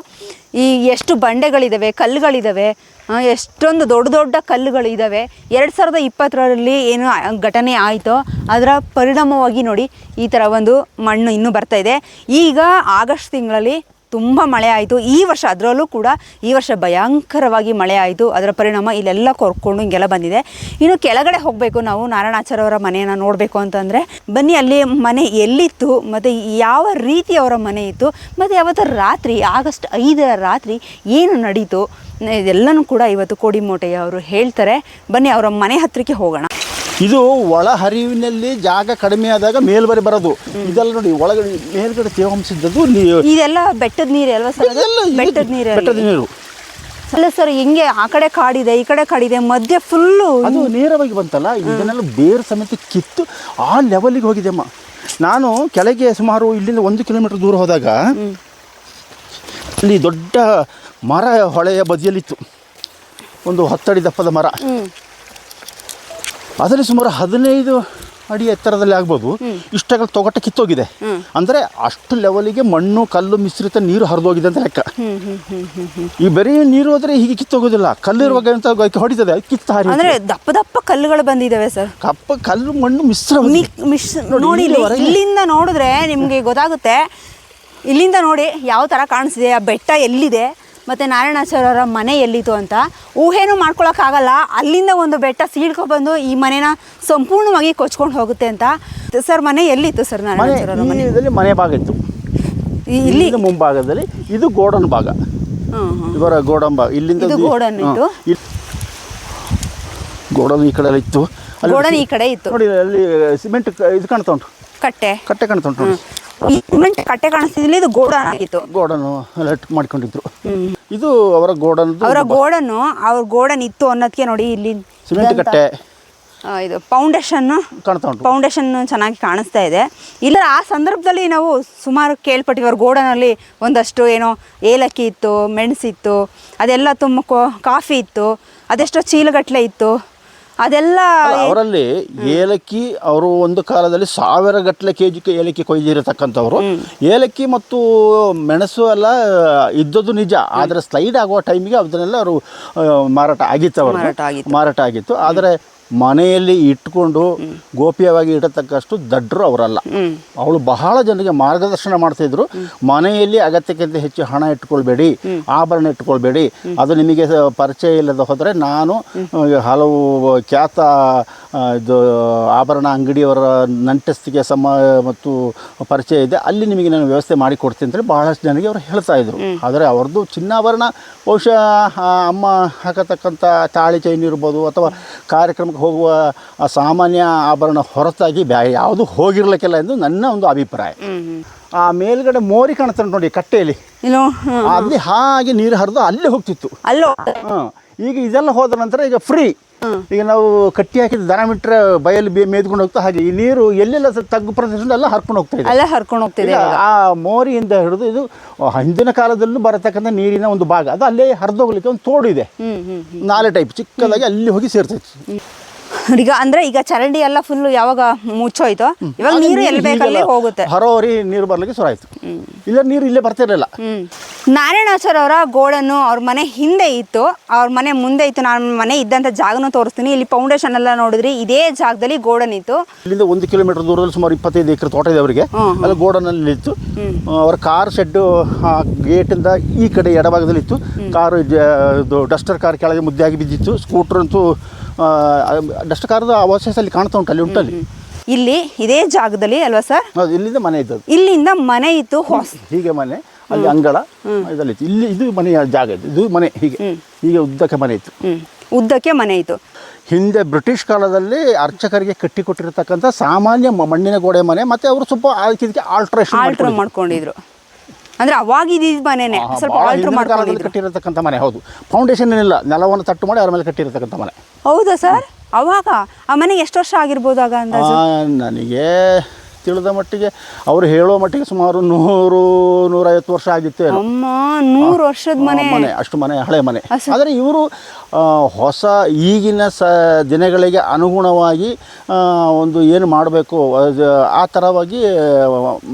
ಈ ಎಷ್ಟು ಬಂಡೆಗಳಿದ್ದಾವೆ ಕಲ್ಲುಗಳಿದ್ದಾವೆ ಎಷ್ಟೊಂದು ದೊಡ್ಡ ದೊಡ್ಡ ಕಲ್ಲುಗಳಿದ್ದಾವೆ ಎರಡು ಸಾವಿರದ ಇಪ್ಪತ್ತರಲ್ಲಿ ಏನು ಘಟನೆ ಆಯಿತೋ, ಅದರ ಪರಿಣಾಮವಾಗಿ ನೋಡಿ ಈ ಥರ ಒಂದು ಮಣ್ಣು ಇನ್ನೂ ಬರ್ತಾ ಇದೆ. ಈಗ ಆಗಸ್ಟ್ ತಿಂಗಳಲ್ಲಿ ತುಂಬ ಮಳೆ ಆಯಿತು. ಈ ವರ್ಷ ಅದರಲ್ಲೂ ಕೂಡ ಈ ವರ್ಷ ಭಯಂಕರವಾಗಿ ಮಳೆ ಆಯಿತು. ಅದರ ಪರಿಣಾಮ ಇಲ್ಲೆಲ್ಲ ಕೊರ್ಕೊಂಡು ಹಿಂಗೆಲ್ಲ ಬಂದಿದೆ. ಇನ್ನು ಕೆಳಗಡೆ ಹೋಗಬೇಕು ನಾವು. ನಾರಾಯಣಾಚಾರ್ಯ ಅವರ ಮನೆಯನ್ನು ನೋಡಬೇಕು ಅಂತಂದರೆ ಬನ್ನಿ ಅಲ್ಲಿ ಮನೆ ಎಲ್ಲಿತ್ತು, ಮತ್ತು ಯಾವ ರೀತಿ ಅವರ ಮನೆ ಇತ್ತು, ಮತ್ತು ಯಾವತ್ತು ರಾತ್ರಿ, ಆಗಸ್ಟ್ ಐದರ ರಾತ್ರಿ ಏನು ನಡೀತು ಇದೆಲ್ಲನೂ ಕೂಡ ಇವತ್ತು ಕೋಡಿಮೋಟೆಯ ಅವರು ಹೇಳ್ತಾರೆ. ಬನ್ನಿ ಅವರ ಮನೆ ಹತ್ತಿರಕ್ಕೆ ಹೋಗೋಣ. ಇದು ಒಳ ಹರಿವಿನಲ್ಲಿ ಜಾಗ ಕಡಿಮೆ ಆದಾಗ ಮೇಲ್ಬರಿ ಬರೋದು. ಇದೆಲ್ಲ ನೋಡಿ ಒಳಗಡೆ ಮೇಲ್ಗಡೆ ತೇವಾಂಶ ಇದ್ದದ್ದು ಇದೆಲ್ಲ ಬೆಟ್ಟದ ನೀರು ಅಲ್ವಾ ಸರ್? ಬೆಟ್ಟದ ನೀರು ಬೆಟ್ಟದ ನೀರು. ಅಲ್ಲ ಸರ್ ಹಿಂಗೆ ಆ ಕಡೆ ಕಾಡಿದೆ ಈ ಕಡೆ ಕಾಡಿದೆ ಮಧ್ಯೆ ಫುಲ್ಲು ಅದು ನೇರವಾಗಿ ಬಂತಲ್ಲ ಇದನ್ನೆಲ್ಲ ಬೇರು ಸಮೇತ ಕಿತ್ತು ಆ ಲೆವೆಲಿಗೆ ಹೋಗಿದೆಮ್ಮ ನಾನು ಕೆಳಗೆ ಸುಮಾರು ಇಲ್ಲಿಂದ ಒಂದು ಕಿಲೋಮೀಟರ್ ದೂರ ಹೋದಾಗ ಅಲ್ಲಿ ದೊಡ್ಡ ಮರ ಹೊಳೆಯ ಬದಿಯಲ್ಲಿತ್ತು. ಒಂದು ಹತ್ತಡಿ ದಪ್ಪದ ಮರ. ಅದರಲ್ಲಿ ಸುಮಾರು ಹದಿನೈದು ಅಡಿ ಎತ್ತರದಲ್ಲಿ ಆಗ್ಬೋದು. ಇಷ್ಟಗಳು ತೊಗಟ ಕಿತ್ತೋಗಿದೆ. ಅಂದರೆ ಅಷ್ಟು ಲೆವೆಲಿಗೆ ಮಣ್ಣು ಕಲ್ಲು ಮಿಶ್ರಿತ ನೀರು ಹರಿದೋಗಿದೆ ಅಂತ ಲೆಕ್ಕ. ಈ ಬರೀ ನೀರು ಹೋದ್ರೆ ಹೀಗೆ ಕಿತ್ತೋಗೋದಿಲ್ಲ. ಕಲ್ಲಿರುವಾಗ ಅಂತ ಹೊಡಿತದೆ? ಕಿತ್ತ ಹಾರಿ ಅಂದ್ರೆ ದಪ್ಪ ದಪ್ಪ ಕಲ್ಲುಗಳು ಬಂದಿದ್ದಾವೆ ಸರ್. ಕಪ್ಪ ಕಲ್ಲು ಮಣ್ಣು ಮಿಶ್ರ ನೋಡಿ ಇಲ್ಲಿಂದ ನೋಡಿದ್ರೆ ನಿಮಗೆ ಗೊತ್ತಾಗುತ್ತೆ. ಇಲ್ಲಿಂದ ನೋಡಿ ಯಾವ ಥರ ಕಾಣಿಸಿದೆ ಆ ಬೆಟ್ಟ ಎಲ್ಲಿದೆ? ಮತ್ತು ನಾರಾಯಣಾಚಾರ್ಯರ ಮನೆ ಎಲ್ಲಿತ್ತು ಅಂತ ಊಹೆನೂ ಮಾಡ್ಕೊಳಕ್ಕಾಗಲ್ಲ. ಅಲ್ಲಿಂದ ಒಂದು ಬೆಟ್ಟ ಸೀಳ್ಕೊಬಂದು ಈ ಮನೆನ ಸಂಪೂರ್ಣವಾಗಿ ಕೊಚ್ಕೊಂಡು ಹೋಗುತ್ತೆ ಅಂತ. ಸರ್ ಮನೆ ಎಲ್ಲಿತ್ತು ಸರ್ ನಾರಾಯಣಾಚಾರ್ಯ ನಾರಾಯಣಾಚಾರ್ಯರ ಮನೆ? ಮನೆ ಭಾಗ ಇತ್ತು. ಇಲ್ಲಿ? ಮುಂಭಾಗದಲ್ಲಿ ಇದು ಗೋಡನ್ ಭಾಗ. ಇವರ ಗೋಡನ್ ಭಾಗ. ಇಲ್ಲಿಂದ ಗೋಡನ್ ಇತ್ತು? ಗೋಡನ್ ಈ ಕಡೆ ಇತ್ತು. ಗೋಡನ್ ಈ ಕಡೆ ಇತ್ತು. ನೋಡಿ ಅಲ್ಲಿ ಸಿಮೆಂಟ್ ಇದು ಕಾಣ್ತಾ ಉಂಟು. ಕಟ್ಟೆ. ಕಟ್ಟೆ ಕಾಣ್ತಾ ಉಂಟು ಈ ಸಿಮೆಂಟ್ ಕಟ್ಟೆ ಕಾಣಿಸ್ತಿದ್ದಿಲ್ಲ ಇದು ಗೋಡನ್ ಆಗಿತ್ತು. ಗೋಡನು ಅಲರ್ಟ್ ಮಾಡ್ಕೊಂಡಿದ್ರು. ಇದು ಅವರ ಗೋಡನ್ ಅವರ ಗೋಡನ್ನು ಅವ್ರ ಗೋಡನ್ ಇತ್ತು ಅನ್ನೋದಕ್ಕೆ ನೋಡಿ ಇಲ್ಲಿ ಸಿಮೆಂಟ್ ಕಟ್ಟೆ ಆ, ಇದು ಫೌಂಡೇಶನ್ ಕಾಣ್ತಾ ಉಂಟು. ಫೌಂಡೇಶನ್ ಚೆನ್ನಾಗಿ ಕಾಣಿಸ್ತಾ ಇದೆ. ಇಲ್ಲ ಆ ಸಂದರ್ಭದಲ್ಲಿ ನಾವು ಸುಮಾರು ಕೇಳ್ಪಟ್ಟಿವಿ ಅವ್ರ ಗೋಡನಲ್ಲಿ ಒಂದಷ್ಟು ಏನೋ ಏಲಕ್ಕಿ ಇತ್ತು ಮೆಣಸಿತ್ತು ಅದೆಲ್ಲ ತುಂಬ ಕೊ- ಕಾಫಿ ಇತ್ತು ಅದೆಷ್ಟೋ ಚೀಲಗಟ್ಟಲೆ ಇತ್ತು. ಅದೆಲ್ಲ ಅವರಲ್ಲಿ ಏಲಕ್ಕಿ ಅವರು ಒಂದು ಕಾಲದಲ್ಲಿ ಸಾವಿರ ಗಟ್ಟಲೆ ಕೆ ಜಿ ಏಲಕ್ಕಿ ಕೊಯ್ದಿರತಕ್ಕಂಥವ್ರು ಏಲಕ್ಕಿ ಮತ್ತು ಮೆಣಸು ಎಲ್ಲ ಇದ್ದದ್ದು ನಿಜ. ಆದರೆ ಸ್ಲೈಡ್ ಆಗುವ ಟೈಮಿಗೆ ಅದನ್ನೆಲ್ಲ ಅವರು ಮಾರಾಟ ಆಗಿತ್ತು ಅವರು. ಮಾರಾಟ ಆಗಿತ್ತು. ಆದರೆ ಮನೆಯಲ್ಲಿ ಇಟ್ಕೊಂಡು ಗೋಪ್ಯವಾಗಿ ಇಡತಕ್ಕಷ್ಟು ದಡ್ಡರು ಅವರಲ್ಲ. ಅವಳು ಬಹಳ ಜನರಿಗೆ ಮಾರ್ಗದರ್ಶನ ಮಾಡ್ತಿದ್ರು. ಮನೆಯಲ್ಲಿ ಅಗತ್ಯಕ್ಕಿಂತ ಹೆಚ್ಚು ಹಣ ಇಟ್ಕೊಳ್ಬೇಡಿ ಆಭರಣ ಇಟ್ಕೊಳ್ಬೇಡಿ. ಅದು ನಿಮಗೆ ಪರಿಚಯ ಇಲ್ಲದ ಹೋದರೆ ನಾನು ಹಲವು ಖ್ಯಾತ ಇದು ಆಭರಣ ಅಂಗಡಿಯವರ ನಂಟಸ್ತಿಗೆ ಸಮ ಮತ್ತು ಪರಿಚಯ ಇದೆ. ಅಲ್ಲಿ ನಿಮಗೆ ನಾನು ವ್ಯವಸ್ಥೆ ಮಾಡಿಕೊಡ್ತೀನಿ ಅಂತೇಳಿ ಬಹಳಷ್ಟು ಜನರಿಗೆ ಅವರು ಹೇಳ್ತಾ ಇದ್ರು. ಆದರೆ ಅವ್ರದ್ದು ಚಿನ್ನಾಭರಣ ಬಹುಶಃ ಅಮ್ಮ ಹಾಕತಕ್ಕಂಥ ತಾಳಿ ಚೈನ್ ಇರ್ಬೋದು ಅಥವಾ ಕಾರ್ಯಕ್ರಮಕ್ಕೆ ಹೋಗುವ ಆ ಸಾಮಾನ್ಯ ಆಭರಣ ಹೊರತಾಗಿ ಬ್ಯಾ ಯಾವುದು ಹೋಗಿರ್ಲಿಕ್ಕಿಲ್ಲ ಎಂದು ನನ್ನ ಒಂದು ಅಭಿಪ್ರಾಯ. ಆ ಮೇಲ್ಗಡೆ ಮೋರಿ ಕಾಣ್ತಾನೆ ನೋಡಿ ಕಟ್ಟೆಯಲ್ಲಿ. ಅಲ್ಲಿ ಹಾಗೆ ನೀರು ಹರಿದು ಅಲ್ಲೇ ಹೋಗ್ತಿತ್ತು. ಅಲ್ಲೋ. ಈಗ ಇದೆಲ್ಲ ಹೋದ ನಂತರ ಈಗ ಫ್ರೀ ಈಗ ನಾವು ಕಟ್ಟಿ ಹಾಕಿದ ದನ ಬಿಟ್ಟರೆ ಬಯಲು ಮೇದ್ಕೊಂಡು ಹೋಗ್ತಾ ಹಾಗೆ ಈ ನೀರು ಎಲ್ಲೆಲ್ಲ ತಗ್ಗು ಪ್ರದೇಶದಿಂದ ಎಲ್ಲ ಹರ್ಕೊಂಡು ಹೋಗ್ತಾ ಇದೆ. ಅಲ್ಲೇ ಹರ್ಕೊಂಡು ಹೋಗ್ತಿದೆ ಆ ಮೋರಿಯಿಂದ ಹಿಡಿದು ಇದು ಹಿಂದಿನ ಕಾಲದಲ್ಲೂ ಬರತಕ್ಕಂಥ ನೀರಿನ ಒಂದು ಭಾಗ ಅದು ಅಲ್ಲೇ ಹರಿದೋಗ್ಲಿಕ್ಕೆ ಒಂದು ತೋಡು ಹ್ಮ್ ನಾಲೆ ಟೈಪ್ ಚಿಕ್ಕದಾಗಿ ಅಲ್ಲಿ ಹೋಗಿ ಸೇರ್ತೈತಿ [LAUGHS] ಈಗ ಅಂದ್ರೆ ಈಗ ಚರಂಡಿ ಎಲ್ಲ ಫುಲ್ ಯಾವಾಗ ಮುಚ್ಚೋಯ್ತು? ಇವಾಗ ನೀರು ಎಲ್ಲಿ ಬೇಕಲ್ಲಿ ಹೋಗುತ್ತೆ. ಹರೋರಿ ನೀರು ಬರ್ಲಿಕ್ಕೆ ಶುರು ಆಯ್ತು. ಇಲ್ಲ ನೀರು ಇಲ್ಲೇ ಬರ್ತಿರಲಿಲ್ಲ. ನಾರಾಯಣಾಚಾರ ಅವರ ಗೋಡನ್ನು ಅವ್ರ ಮನೆ ಹಿಂದೆ ಇತ್ತು. ಅವ್ರ ಮನೆ ಮುಂದೆ ಇತ್ತು. ನಾನು ಮನೆ ಇದ್ದಂತ ಜಾಗನೂ ತೋರಿಸ್ತೀನಿ. ಇಲ್ಲಿ ಫೌಂಡೇಶನ್ ಎಲ್ಲ ನೋಡಿದ್ರಿ. ಇದೇ ಜಾಗದಲ್ಲಿ ಗೋಡನ್ ಇತ್ತು. ಇಲ್ಲಿಂದ ಒಂದು ಕಿಲೋಮೀಟರ್ ದೂರದಲ್ಲಿ ಸುಮಾರು ಇಪ್ಪತ್ತೈದು ಎಕರೆ ತೋಟ ಇದೆ ಅವರಿಗೆ. ಅಲ್ಲಿ ಗೋಡನಲ್ಲಿ ಇತ್ತು ಅವರ ಕಾರ್ ಶೆಡ್ ಗೇಟ್ ಇಂದ ಈ ಕಡೆ ಎಡಭಾಗದಲ್ಲಿ ಇತ್ತು. ಕಾರು ಡಸ್ಟರ್ ಕಾರ್ ಕೆಳಗೆ ಮುದ್ದೆಯಾಗಿ ಬಿದ್ದಿತ್ತು. ಸ್ಕೂಟರ್ ಅಂತೂ ಡಸ್ಟರ್ ಕಾರದ ಅವಶೇಷ ಅಲ್ಲಿ ಕಾಣ್ತಾ ಉಂಟು ಅಲ್ಲಿ ಉಂಟಲ್ಲಿ. ಇಲ್ಲಿ ಇದೇ ಜಾಗದಲ್ಲಿ ಅಲ್ವಾ ಸರ್? ಹೌದು ಇಲ್ಲಿಂದ ಮನೆ ಇತ್ತು ಇಲ್ಲಿಂದ ಮನೆ ಇತ್ತು ಹೊಸ ಹೀಗೆ ಮನೆ ಅಲ್ಲಿ ಅಂಗಳ ಇದರಲ್ಲಿ ಇಲ್ಲಿ ಇದು ಮನೆಯ ಜಾಗ ಇತ್ತು. ಇದು ಮನೆ ಹೀಗೆ. ಹೀಗೆ ಉದ್ದಕ್ಕೆ ಮನೆ ಇತ್ತು. ಉದ್ದಕ್ಕೆ ಮನೆ ಇತ್ತು. ಹಿಂದೆ ಬ್ರಿಟಿಷ್ ಕಾಲದಲ್ಲಿ ಅರ್ಚಕರಿಗೆ ಕಟ್ಟಿಕೊಟ್ಟಿರತಕ್ಕಂಥ ಸಾಮಾನ್ಯ ಮಣ್ಣಿನ ಗೋಡೆ ಮನೆ ಮತ್ತೆ ಅವರು ಸ್ವಲ್ಪ ಅದಕ್ಕೆ ಆಲ್ಟ್ರೇಷನ್ ಆಲ್ಟ್ರ್ ಮಾಡ್ಕೊಂಡಿದ್ರು. ಅಂದ್ರೆ ಅವಾಗ ಇದ್ದಿದ್ ಮನೆನೆ. ಸ್ವಲ್ಪ ಆಲ್ಟರ್ ಮಾಡ್ಕೊಂಡಿದ್ರು. ಕಟ್ಟಿರತಕ್ಕಂಥ ಮನೆ ಹೌದು. ಫೌಂಡೇಶನ್ ಏನಿಲ್ಲ ನೆಲವನ್ನು ತಟ್ಟು ಮಾಡಿ ಅದರ ಮೇಲೆ ಕಟ್ಟಿರತಕ್ಕಂಥ ಮನೆ. ಹೌದಾ ಸರ್? ಅವಾಗ? ಆ ಮನೆಗೆ ಎಷ್ಟು ವರ್ಷ ಆಗಿರ್ಬೋದು ಆಗ ಅಂದಾಜು ನನಗೆ ತಿಳಿದ ಮಟ್ಟಿಗೆ ಅವರು ಹೇಳೋ ಮಟ್ಟಿಗೆ ಸುಮಾರು ನೂರು ನೂರೈವತ್ತು ವರ್ಷ ಆಗಿತ್ತು ಏನೋ. ನೂರು ವರ್ಷದ ಮನೆ. ಮನೆ ಅಷ್ಟು ಮನೆ ಹಳೆ ಮನೆ. ಆದರೆ ಇವರು ಹೊಸ ಈಗಿನ ಸ ದಿನಗಳಿಗೆ ಅನುಗುಣವಾಗಿ ಆ, ಒಂದು ಏನು ಮಾಡಬೇಕು ಆ ಥರವಾಗಿ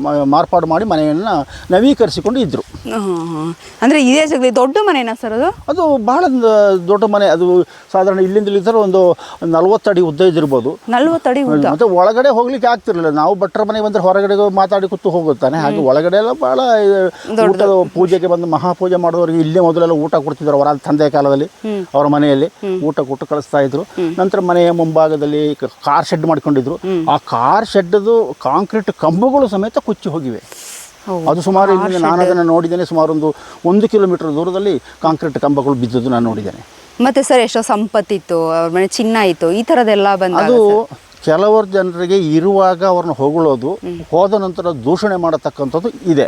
ಮ- ಮಾರ್ಪಾಡು ಮಾಡಿ ಮನೆಯನ್ನು ನವೀಕರಿಸಿಕೊಂಡು ಇದ್ದರು ಅಂದರೆ ಹ್ಮ್. ಅಂದ್ರೆ ಇದೇ ಜಾಗದಲ್ಲಿ ದೊಡ್ಡ ಮನೆನಾ ಸರ್ ಅದು? ಅದು ಬಹಳ ದ- ದೊಡ್ಡ ಮನೆ. ಅದು ಸಾಧಾರಣ ಇಲ್ಲಿಂದ ಇದ್ದರೆ ಒಂದು ನಲ್ವತ್ತು ಅಡಿ ಉದ್ದ ಇದ್ದಿರ್ಬೋದು. ನಲ್ವತ್ತು ಅಡಿ ಉದ್ದ. ಮತ್ತೆ ಒಳಗಡೆ ಹೋಗ್ಲಿಕ್ಕೆ ಆಗ್ತಿರಲಿಲ್ಲ. ನಾವು ಭಟ್ರ ಮನೆಗೆ ಬಂದ್ರೆ ಹೊರಗಡೆ ಮಾತಾಡಿ ಕೂತು ಹೋಗುತ್ತಾನೆ. ಹಾಗೆ ಒಳಗಡೆ ಎಲ್ಲ ಭಾಳ ಇದು ಊಟದ ಪೂಜೆಗೆ ಬಂದು ಮಹಾಪೂಜೆ ಮಾಡೋರಿಗೆ ಇಲ್ಲೇ ಮೊದಲೆಲ್ಲ ಊಟ ಕೊಡ್ತಿದ್ರು ಅವರ ತಂದೆ ಕಾಲದಲ್ಲಿ ಅವರ ಮನೆಯಲ್ಲಿ ಊಟ ಕೊಟ್ಟು ಕಳಿಸ್ತಾ ಇದ್ರು. ನಂತರ ಮನೆಯ ಮುಂಭಾಗದಲ್ಲಿ ಕಾರ್ ಶೆಡ್ ಮಾಡ್ಕೊಂಡಿದ್ರು. ಆ ಕಾರ್ ಶೆಡ್ದು ಕಾಂಕ್ರೀಟ್ ಕಂಬಗಳು ಸಮೇತ ಕೊಚ್ಚಿ ಹೋಗಿವೆ. ಅದು ಸುಮಾರು ಇಲ್ಲಿ ನಾನು ಅದನ್ನು ನೋಡಿದ್ದೇನೆ. ಸುಮಾರು ಒಂದು ಒಂದು ಕಿಲೋಮೀಟರ್ ದೂರದಲ್ಲಿ ಕಾಂಕ್ರೀಟ್ ಕಂಬಗಳು ಬಿದ್ದದ್ದು ನಾನು ನೋಡಿದ್ದೇನೆ. ಮತ್ತೆ ಸರ್ ಎಷ್ಟೋ ಸಂಪತ್ತಿತ್ತು ಅವ್ರ ಮನೆ ಚಿನ್ನ ಇತ್ತು ಈ ಥರದೆಲ್ಲ ಬಂದು ಅದು ಕೆಲವರು ಜನರಿಗೆ ಇರುವಾಗ ಅವ್ರನ್ನ ಹೊಗಳೋದು ಹೋದ ನಂತರ ದೂಷಣೆ ಮಾಡತಕ್ಕಂಥದ್ದು ಇದೆ.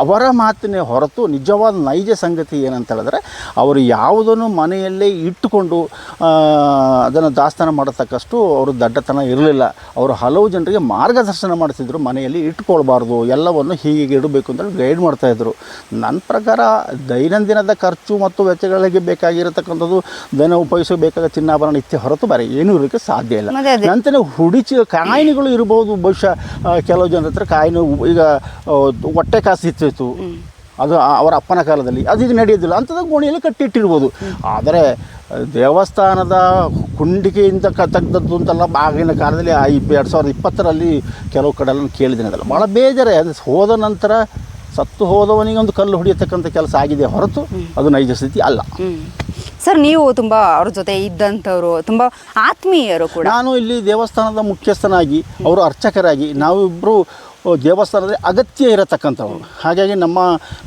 ಅವರ ಮಾತಿನೇ ಹೊರತು ನಿಜವಾದ ನೈಜ ಸಂಗತಿ ಏನಂತ ಹೇಳಿದ್ರೆ ಅವರು ಯಾವುದನ್ನು ಮನೆಯಲ್ಲೇ ಇಟ್ಟುಕೊಂಡು ಅದನ್ನು ದಾಸ್ತಾನ ಮಾಡತಕ್ಕಷ್ಟು ಅವರು ದಡ್ಡತನ ಇರಲಿಲ್ಲ. ಅವರು ಹಲವು ಜನರಿಗೆ ಮಾರ್ಗದರ್ಶನ ಮಾಡ್ತಿದ್ರು ಮನೆಯಲ್ಲಿ ಇಟ್ಕೊಳ್ಬಾರ್ದು ಎಲ್ಲವನ್ನು ಹೀಗೆ ಇಡಬೇಕು ಅಂತ ಗೈಡ್ ಮಾಡ್ತಾಯಿದ್ರು ನನ್ನ ಪ್ರಕಾರ ದೈನಂದಿನದ ಖರ್ಚು ಮತ್ತು ವೆಚ್ಚಗಳಿಗೆ ಬೇಕಾಗಿರತಕ್ಕಂಥದ್ದು ದೈನ ಉಪಯೋಗಿಸಬೇಕಾದ ಚಿನ್ನಾಭರಣ ಇತ್ತೆ ಹೊರತು ಬೇರೆ ಏನೂ ಇರೋಕ್ಕೆ ಸಾಧ್ಯ ಇಲ್ಲ. ನಂತರ ಹುಡಿಚಿ ಕಾಯಿನಿಗಳು ಇರಬಹುದು ಬಹುಶಃ ಕೆಲವು ಜನರ ಹತ್ರ ಕಾಯಿನು ಈಗ ಹೊಟ್ಟೆ ಕಾಸು ಅದು ಅವರ ಅಪ್ಪನ ಕಾಲದಲ್ಲಿ. ಅದು ಇದು ನಡೆಯೋದಿಲ್ಲ. ಅಂಥದ್ದು ಗೋಣಿಯಲ್ಲಿ ಕಟ್ಟಿಟ್ಟಿರ್ಬೋದು. ಆದರೆ ದೇವಸ್ಥಾನದ ಕುಂಡಿಕೆಯಿಂದ ಕ ತೆಗ್ದದ್ದು ಅಂತೆಲ್ಲ ಆಗಿನ ಕಾಲದಲ್ಲಿ ಆ ಇಪ್ಪ ಎರಡು ಸಾವಿರದ ಇಪ್ಪತ್ತರಲ್ಲಿ ಕೆಲವು ಕಡೆ ಎಲ್ಲ ಕೇಳಿದ್ದೀನಿ ಅದಲ್ಲ. ಭಾಳ ಬೇಜಾರೆ. ಅದು ಹೋದ ನಂತರ ಸತ್ತು ಹೋದವನಿಗೆ ಒಂದು ಕಲ್ಲು ಹೊಡಿಯತಕ್ಕಂಥ ಕೆಲಸ ಆಗಿದೆ ಹೊರತು ಅದು ನೈಜ ಸ್ಥಿತಿ ಅಲ್ಲ. ಸರ್ ನೀವು ತುಂಬ ಅವ್ರ ಜೊತೆ ಇದ್ದಂಥವ್ರು ತುಂಬ ಆತ್ಮೀಯರು ಕೂಡ. ನಾನು ಇಲ್ಲಿ ದೇವಸ್ಥಾನದ ಮುಖ್ಯಸ್ಥನಾಗಿ ಅವರು ಅರ್ಚಕರಾಗಿ ನಾವಿಬ್ಬರು ದೇವಸ್ಥಾನದಲ್ಲಿ ಅಗತ್ಯ ಇರತಕ್ಕಂಥವ್ರು. ಹಾಗಾಗಿ ನಮ್ಮ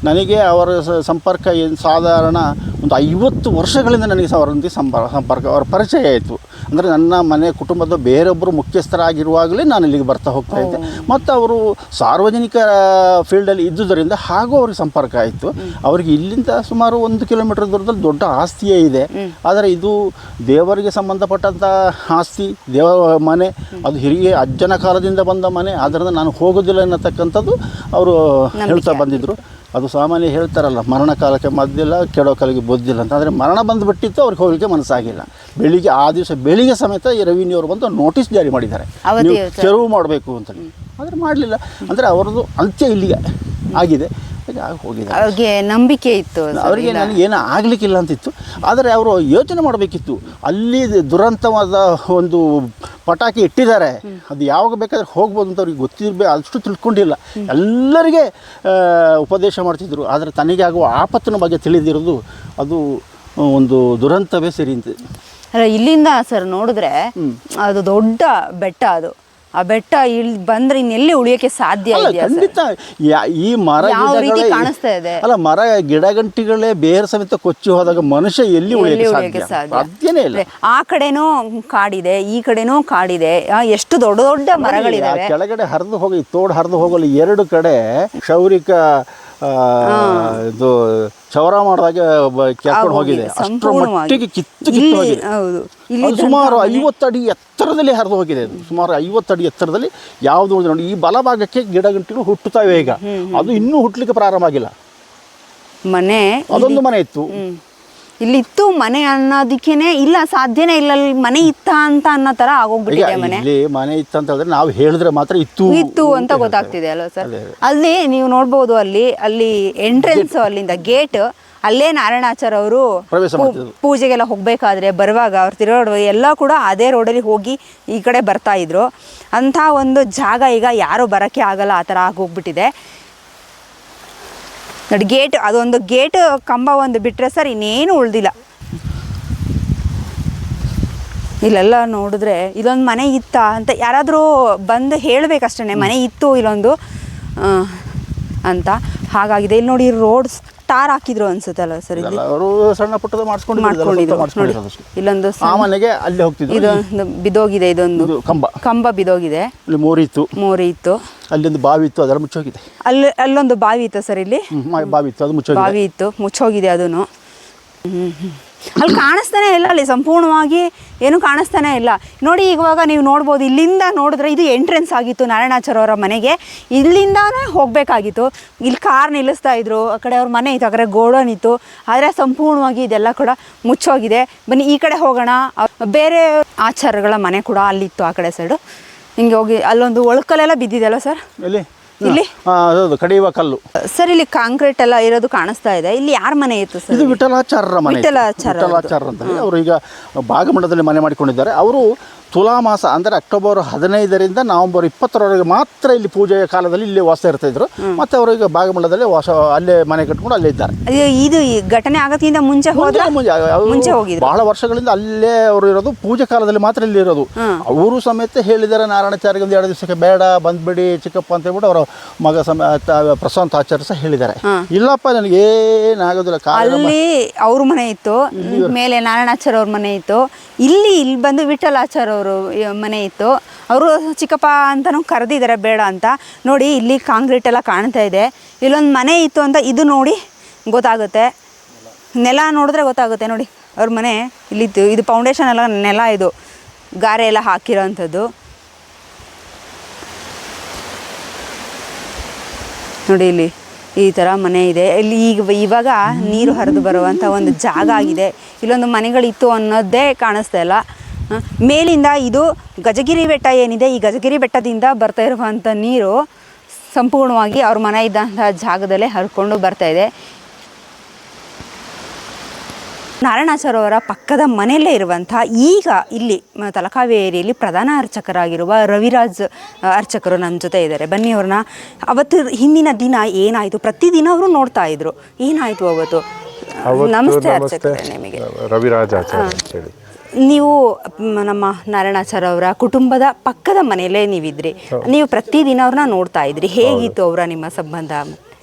ನನಗೆ ಅವರ ಸಂಪರ್ಕ ಏನು ಸಾಧಾರಣ ಒಂದು ಐವತ್ತು ವರ್ಷಗಳಿಂದ ನನಗೆ ಅವರೊಂದಿಗೆ ಸಂಪರ್ಕ ಸಂಪರ್ಕ ಅವರ ಪರಿಚಯ ಆಯಿತು. ಅಂದರೆ ನನ್ನ ಮನೆ ಕುಟುಂಬದ ಬೇರೊಬ್ಬರು ಮುಖ್ಯಸ್ಥರಾಗಿರುವಾಗಲೇ ನಾನು ಇಲ್ಲಿಗೆ ಬರ್ತಾ ಹೋಗ್ತಾ ಇದ್ದೆ. ಮತ್ತು ಅವರು ಸಾರ್ವಜನಿಕ ಫೀಲ್ಡಲ್ಲಿ ಇದ್ದುದರಿಂದ ಹಾಗೂ ಅವ್ರಿಗೆ ಸಂಪರ್ಕ ಆಯಿತು. ಅವರಿಗೆ ಇಲ್ಲಿಂದ ಸುಮಾರು ಒಂದು ಕಿಲೋಮೀಟರ್ ದೂರದಲ್ಲಿ ದೊಡ್ಡ ಆಸ್ತಿಯೇ ಇದೆ. ಆದರೆ ಇದು ದೇವರಿಗೆ ಸಂಬಂಧಪಟ್ಟಂಥ ಆಸ್ತಿ ದೇವ ಮನೆ ಅದು ಹಿರಿಯ ಅಜ್ಜನ ಕಾಲದಿಂದ ಬಂದ ಮನೆ. ಆದ್ದರಿಂದ ನಾನು ಹೋಗೋದಿಲ್ಲ ಅನ್ನತಕ್ಕಂಥದ್ದು ಅವರು ಹೇಳ್ತಾ ಬಂದಿದ್ದರು ಅದು ಸಾಮಾನ್ಯ ಹೇಳ್ತಾರಲ್ಲ ಮರಣ ಕಾಲಕ್ಕೆ ಮದ್ದಿಲ್ಲ ಕೆಡೋ ಕಾಲಕ್ಕೆ ಬೊದ್ದಿಲ್ಲ ಅಂತ. ಅಂದರೆ ಮರಣ ಬಂದುಬಿಟ್ಟಿತ್ತು ಅವ್ರಿಗೆ ಹೋಗಲಿಕ್ಕೆ ಮನಸ್ಸಾಗಿಲ್ಲ. ಬೆಳಿಗ್ಗೆ ಆ ದಿವಸ ಬೆಳಿಗ್ಗೆ ಸಮೇತ ಈ ರೆವಿನ್ಯೂ ಅವರು ಬಂದು ನೋಟಿಸ್ ಜಾರಿ ಮಾಡಿದ್ದಾರೆ. ನೀವು ತೆರವು ಮಾಡಬೇಕು ಅಂತೇಳಿ ಆದರೆ ಮಾಡಲಿಲ್ಲ. ಅಂದರೆ ಅವರದ್ದು ಅಂತ್ಯ ಇಲ್ಲಿಗೆ ಆಗಿದೆ. ಹೋಗಿದ್ದಾರೆ ಅವ್ರಿಗೆ ನಂಬಿಕೆ ಇತ್ತು ಅವರಿಗೆ ನನಗೆ ಏನೂ ಆಗಲಿಕ್ಕಿಲ್ಲ ಅಂತಿತ್ತು. ಆದರೆ ಅವರು ಯೋಚನೆ ಮಾಡಬೇಕಿತ್ತು. ಅಲ್ಲಿ ದುರಂತವಾದ ಒಂದು ಪಟಾಕಿ ಇಟ್ಟಿದ್ದಾರೆ. ಅದು ಯಾವಾಗ ಬೇಕಾದ್ರೆ ಹೋಗ್ಬೋದು ಅಂತ ಅವ್ರಿಗೆ ಗೊತ್ತಿರಬೇಕು ಅಷ್ಟು ತಿಳ್ಕೊಂಡಿಲ್ಲ. ಎಲ್ಲರಿಗೆ ಉಪದೇಶ ಮಾಡ್ತಿದ್ರು. ಆದರೆ ತನಗೆ ಆಗುವ ಆಪತ್ತಿನ ಬಗ್ಗೆ ತಿಳಿದಿರೋದು ಅದು ಒಂದು ದುರಂತವೇ ಸರಿ ಅಂತ. ಇಲ್ಲಿಂದ ಸರ್ ನೋಡಿದ್ರೆ ಅದು ದೊಡ್ಡ ಬೆಟ್ಟ ಅದು. ಆ ಬೆಟ್ಟ ಇಲ್ಲಿ ಬಂದ್ರೆ ಇನ್ನೆಲ್ಲಿ ಉಳಿಯೋಕೆ ಸಾಧ್ಯ ಅಲ್ಲ ಇದೆಯಾ ಸರ್? ಖಂಡಿತ. ಯಾ- ಈ ಮರ ಯಾವ ರೀತಿ ಗಿಡಗಳೇ- ಕಾಣಿಸ್ತಾ ಇದೆ? ಅಲ್ಲ ಮರ ಗಿಡಗಂಟಿಗಳೇ ಬೇರೆ ಸಮೇತ ಕೊಚ್ಚಿ ಹೋದಾಗ ಮನುಷ್ಯ ಎಲ್ಲಿ ಎಲ್ಲಿ ಉಳಿಯಕ್ಕೆ ಉಳಿಯೋಕೆ ಸಾಧ್ಯ? ಸಾಧ್ಯ? ಸಾಧ್ಯನೇ ಇಲ್ಲ. ಅಂದ್ರೆ ಆ ಕಡೆನೂ ಕಾಡಿದೆ ಈ ಕಡೆನೂ ಕಾಡಿದೆ ಆ, ಎಷ್ಟು ದೊಡ್ಡ ದೊಡ್ಡ ಮರಗಳಿದೆ ಮರಗಳಿದಾವೆ. ಕೆಳಗಡೆ ಹರಿದು ಹೋಗಿ ತೋಡ್ ಹರಿದು ಹೋಗಲು ಎರಡು ಕಡೆ ಕ್ಷೌರಿಕ ಆ, ಇದು ಚೌರ ಮಾಡಿದಾಗ ಕೆರ್ಕೊಂಡು ಹೋಗಿದೆ. ಅಷ್ಟರ ಸಂಪೂರ್ಣವಾಗಿ. ಮಟ್ಟಿಗೆ ಕಿತ್ತು ಕಿತ್ತು ಇಲ್ಲಿ- ಹೋಗಿದೆ. ಹೌದು. ಇಲ್ಲಿ ಸುಮಾರು ಐವತ್ತು ಅಡಿ ಎತ್ತರದಲ್ಲಿ ಹರಿದು ಹೋಗಿದೆ ಅದು. ಸುಮಾರು ಐವತ್ತು ಅಡಿ ಎತ್ತರದಲ್ಲಿ ಯಾವುದು ನೋಡಿ ಈ ಬಲಭಾಗಕ್ಕೆ ಗಿಡಗಂಟಿಗಳು ಹುಟ್ಟುತ್ತವೆ ಈಗ. ಅದು ಇನ್ನೂ ಹುಟ್ಟಲಿಕ್ಕೆ ಪ್ರಾರಂಭ ಆಗಿಲ್ಲ. ಮನೆ ಅದೊಂದು ಮನೆ ಇತ್ತು. ಇಲ್ಲಿ ಇತ್ತು ಮನೆ ಅನ್ನೋದಕ್ಕೇನೆ ಇಲ್ಲ ಸಾಧ್ಯನೇ ಇಲ್ಲ. ಅಲ್ಲಿ ಮನೆ ಇತ್ತ ಅಂತ ಅನ್ನೋ ತರ ಆಗೋಗ್ಬಿಟ್ಟಿದೆ ಮನೆ. ಇಲ್ಲಿ ಮನೆ ಇತ್ತ ಅಂತ ಹೇಳಿದ್ರೆ ನಾವು ಹೇಳಿದ್ರೆ ಮಾತ್ರ ಇತ್ತು ಇತ್ತು ಅಂತ ಗೊತ್ತಾಗ್ತಿದೆ ಅಲ್ವಾ ಸರ್? ಅಲ್ಲಿ ನೀವು ನೋಡ್ಬೋದು ಅಲ್ಲಿ ಅಲ್ಲಿ ಎಂಟ್ರೆನ್ಸ್ ಅಲ್ಲಿಂದ ಗೇಟ್ ಅಲ್ಲೇ ನಾರಾಯಣಾಚಾರ್ ಅವರು ಪೂಜೆಗೆಲ್ಲ ಹೋಗ್ಬೇಕಾದ್ರೆ ಬರುವಾಗ ಅವ್ರು ತಿರುಗಾಡುವ ಎಲ್ಲ ಕೂಡ ಅದೇ ರೋಡಲ್ಲಿ ಹೋಗಿ ಈ ಕಡೆ ಬರ್ತಾ ಇದ್ರು. ಅಂತ ಒಂದು ಜಾಗ ಈಗ ಯಾರು ಬರಕ್ಕೆ ಆಗಲ್ಲ ಆ ತರ ಆಗೋಗ್ಬಿಟ್ಟಿದೆ. ನೋಡಿ ಗೇಟ್ ಅದೊಂದು ಗೇಟ್ ಕಂಬ ಒಂದು ಬಿಟ್ಟರೆ ಸರ್ ಇನ್ನೇನು ಉಳ್ದಿಲ್ಲ. ಇಲ್ಲೆಲ್ಲ ನೋಡಿದ್ರೆ ಇಲ್ಲೊಂದು ಮನೆ ಇತ್ತ ಅಂತ ಯಾರಾದರೂ ಬಂದು ಹೇಳಬೇಕಷ್ಟೇ ಮನೆ ಇತ್ತು ಇಲ್ಲೊಂದು ಆ, ಅಂತ. ಹಾಗಾಗಿದೆ. ಇಲ್ಲಿ ನೋಡಿ ರೋಡ್ ಸ್ಟಾರ್ ಹಾಕಿದ್ರು ಅನ್ಸುತ್ತಲ್ಲ ಸರ್ ಇಲ್ಲಿ? ಅವರು ಸಣ್ಣ ಪುಟ್ಟದ ಮಾಡ್ಸ್ಕೊಂಡು ಇಲ್ಲೊಂದು ಸಾಮಾನ್ಯಗೆ ಅಲ್ಲಿ ಹೋಗ್ತಿದ್ರು. ಇದೊಂದು ಬಿದೋಗಿದೆ ಇದೊಂದು ಇದು ಕಂಬ. ಕಂಬ ಬಿದೋಗಿದೆ. ಇಲ್ಲಿ ಮೋರಿತ್ತು ಮೋರಿ ಇತ್ತು. ಅಲ್ಲೊಂದು ಬಾವಿ ಇತ್ತು ಅದರ ಮುಚ್ಚೋಗಿದೆ. ಅಲ್ಲಿ ಅಲ್ಲೊಂದು ಬಾವಿ ಇತ್ತು ಸರ್ ಇಲ್ಲಿ. ಬಾವಿ ಇತ್ತು ಅದು ಮುಚ್ಚೋಗಿದೆ. ಬಾವಿ ಇತ್ತು ಮುಚ್ಚೋಗಿದೆ ಅದನ್ನು ಅಲ್ಲಿ ಕಾಣಿಸ್ತಾನೆ ಇಲ್ಲ ಅಲ್ಲಿ ಸಂಪೂರ್ಣವಾಗಿ ಏನು ಕಾಣಿಸ್ತಾನೆ ಇಲ್ಲ. ನೋಡಿ, ಇವಾಗ ನೀವು ನೋಡ್ಬೋದು, ಇಲ್ಲಿಂದ ನೋಡಿದ್ರೆ ಇದು ಎಂಟ್ರೆನ್ಸ್ ಆಗಿತ್ತು ನಾರಾಯಣಾಚಾರ್ಯ ಮನೆಗೆ. ಇಲ್ಲಿಂದಾನೇ ಹೋಗಬೇಕಾಗಿತ್ತು. ಇಲ್ಲಿ ಕಾರ್ ನಿಲ್ಲಿಸ್ತಾ ಇದ್ರು, ಆ ಕಡೆ ಅವ್ರ ಮನೆ ಇತ್ತು, ಆ ಕಡೆ ಗೋಡನ್ ಇತ್ತು. ಆದರೆ ಸಂಪೂರ್ಣವಾಗಿ ಇದೆಲ್ಲ ಕೂಡ ಮುಚ್ಚೋಗಿದೆ. ಬನ್ನಿ, ಈ ಕಡೆ ಹೋಗೋಣ. ಬೇರೆ ಆಚಾರಗಳ ಮನೆ ಕೂಡ ಅಲ್ಲಿತ್ತು ಆ ಕಡೆ ಸೈಡು ಹಿಂಗೆ ಹೋಗಿ, ಅಲ್ಲೊಂದು ಒಳಕಲ್ಲೆಲ್ಲ ಬಿದ್ದಿದೆಯಲ್ಲ ಸರ್ ಇಲ್ಲಿ? ಹೌದು ಕಡಿಯುವ ಕಲ್ಲು. ಸರ್ ಇಲ್ಲಿ ಕಾಂಕ್ರೀಟ್ ಎಲ್ಲ ಇರೋದು ಕಾಣಿಸ್ತಾ ಇದೆ. ಇಲ್ಲಿ ಯಾರ ಮನೆ ಇತ್ತು ಸರ್? ಇದು ವಿಠಲಾಚಾರ್ಯರ ಮನೆ. ವಿಠಲಾಚಾರ್ಯ ವಿಠಲಾಚಾರ್ಯ ಅಂತ ಹೇಳಿ ಅವರು ಈಗ ಭಾಗಮಂಡಲದಲ್ಲಿ ಮನೆ ಮಾಡಿಕೊಂಡಿದ್ದಾರೆ. ಅವರು ತುಲಾ ಮಾಸ ಅಂದರೆ ಅಕ್ಟೋಬರ್ ಹದಿನೈದರಿಂದ ನವಂಬರ್ ಇಪ್ಪತ್ತರವರೆಗೆ ಮಾತ್ರ ಇಲ್ಲಿ ಪೂಜೆಯ ಕಾಲದಲ್ಲಿ ಇಲ್ಲಿ ವಾಸ ಇರ್ತಾ ಇದ್ರು. ಮತ್ತೆ ಅವರು ಈಗ ಭಾಗಮಂಡಲದಲ್ಲಿ ವಾಸ ಅಲ್ಲೇ ಮನೆ ಕಟ್ಕೊಂಡು ಅಲ್ಲೇ ಇದ್ದಾರೆ. ಇದು ಈ ಘಟನೆ ಆಗಕ್ಕಿಂತ ಮುಂಚೆ ಮುಂಚೆ- ಹೋಗಿ ಬಹಳ ವರ್ಷಗಳಿಂದ ಅಲ್ಲೇ ಅವರು ಇರೋದು ಪೂಜೆ ಕಾಲದಲ್ಲಿ ಮಾತ್ರ ಇಲ್ಲಿ ಇರೋದು. ಅವರು ಸಮೇತ ಹೇಳಿದ್ದಾರೆ ನಾರಾಯಣಾಚಾರ್ಯ ಒಂದು ಎರಡು ದಿವಸಕ್ಕೆ ಬೇಡ ಬಂದ್ಬಿಡಿ ಚಿಕ್ಕಪ್ಪ ಅಂತ ಹೇಳ್ಬಿಟ್ಟು ಅವರ ಮಗ ಸಮೇತ ಪ್ರಶಾಂತ್ ಆಚಾರ್ಯ ಸಹ ಹೇಳಿದ್ದಾರೆ. ಇಲ್ಲಪ್ಪ ನನಗೆ ಏನಾಗೋದಿಲ್ಲ ಅಲ್ಲಿ ಅವ್ರ ಮನೆ ಇತ್ತು. ಮೇಲೆ ನಾರಾಯಣಾಚಾರ್ಯ ಅವ್ರ ಮನೆ ಇತ್ತು. ಇಲ್ಲಿ ಇಲ್ಲಿ ಬಂದು ವಿಠಲಾಚಾರ್ಯ ಅವರು ಮನೆ ಇತ್ತು. ಅವರು ಚಿಕ್ಕಪ್ಪ ಅಂತಲೂ ಕರೆದಿದ್ದಾರೆ ಬೇಡ ಅಂತ. ನೋಡಿ, ಇಲ್ಲಿ ಕಾಂಕ್ರೀಟ್ ಎಲ್ಲ ಕಾಣ್ತಾ ಇದೆ. ಇಲ್ಲೊಂದು ಮನೆ ಇತ್ತು ಅಂತ ಇದು ನೋಡಿ ಗೊತ್ತಾಗುತ್ತೆ. ನೆಲ ನೋಡಿದ್ರೆ ಗೊತ್ತಾಗುತ್ತೆ, ನೋಡಿ. ಅವ್ರ ಮನೆ ಇಲ್ಲಿತ್ತು. ಇದು ಫೌಂಡೇಶನ್ ಎಲ್ಲ ನೆಲ ಇದು. ಗಾರೆ ಎಲ್ಲ ಹಾಕಿರೋವಂಥದ್ದು ನೋಡಿ ಇಲ್ಲಿ ಈ ಥರ ಮನೆ ಇದೆ. ಇಲ್ಲಿ ಈಗ ಇವಾಗ ನೀರು ಹರಿದು ಬರುವಂಥ ಒಂದು ಜಾಗ ಆಗಿದೆ. ಇಲ್ಲೊಂದು ಮನೆಗಳಿತ್ತು ಅನ್ನೋದೇ ಕಾಣಿಸ್ತಾ ಇಲ್ಲ. ಮೇಲಿಂದ ಇದು ಗಜಗಿರಿ ಬೆಟ್ಟ ಏನಿದೆ ಈ ಗಜಗಿರಿ ಬೆಟ್ಟದಿಂದ ಬರ್ತಾ ಇರುವಂಥ ನೀರು ಸಂಪೂರ್ಣವಾಗಿ ಅವ್ರ ಮನೆ ಇದ್ದಂಥ ಜಾಗದಲ್ಲೇ ಹರ್ಕೊಂಡು ಬರ್ತಾ ಇದೆ. ನಾರಾಯಣ ಅವರ ಪಕ್ಕದ ಮನೆಯಲ್ಲೇ ಇರುವಂಥ ಈಗ ಇಲ್ಲಿ ತಲಕಾವೇರಿಯಲ್ಲಿ ಪ್ರಧಾನ ಅರ್ಚಕರಾಗಿರುವ ರವಿರಾಜ್ ಅರ್ಚಕರು ನನ್ನ ಜೊತೆ ಇದ್ದಾರೆ. ಬನ್ನಿ ಅವ್ರನ್ನ. ಅವತ್ತು ಹಿಂದಿನ ದಿನ ಏನಾಯಿತು? ಪ್ರತಿದಿನ ಅವರು ನೋಡ್ತಾ ಇದ್ರು. ಏನಾಯಿತು ಅವತ್ತು? ನಮಸ್ತೆ ಅರ್ಚಕರೇ ನಿಮಗೆ. ರವಿರಾಜ್ ಆಚಾರ್ಯ ನೀವು ನಮ್ಮ ನಾರಾಯಣಾಚಾರ್ಯ ಅವರ ಕುಟುಂಬದ ಪಕ್ಕದ ಮನೆಯಲ್ಲೇ ನೀವಿದ್ರಿ. ನೀವು ಪ್ರತಿದಿನ ಅವ್ರನ್ನ ನೋಡ್ತಾ ಇದ್ರಿ. ಹೇಗಿತ್ತು ಅವರ ನಿಮ್ಮ ಸಂಬಂಧ?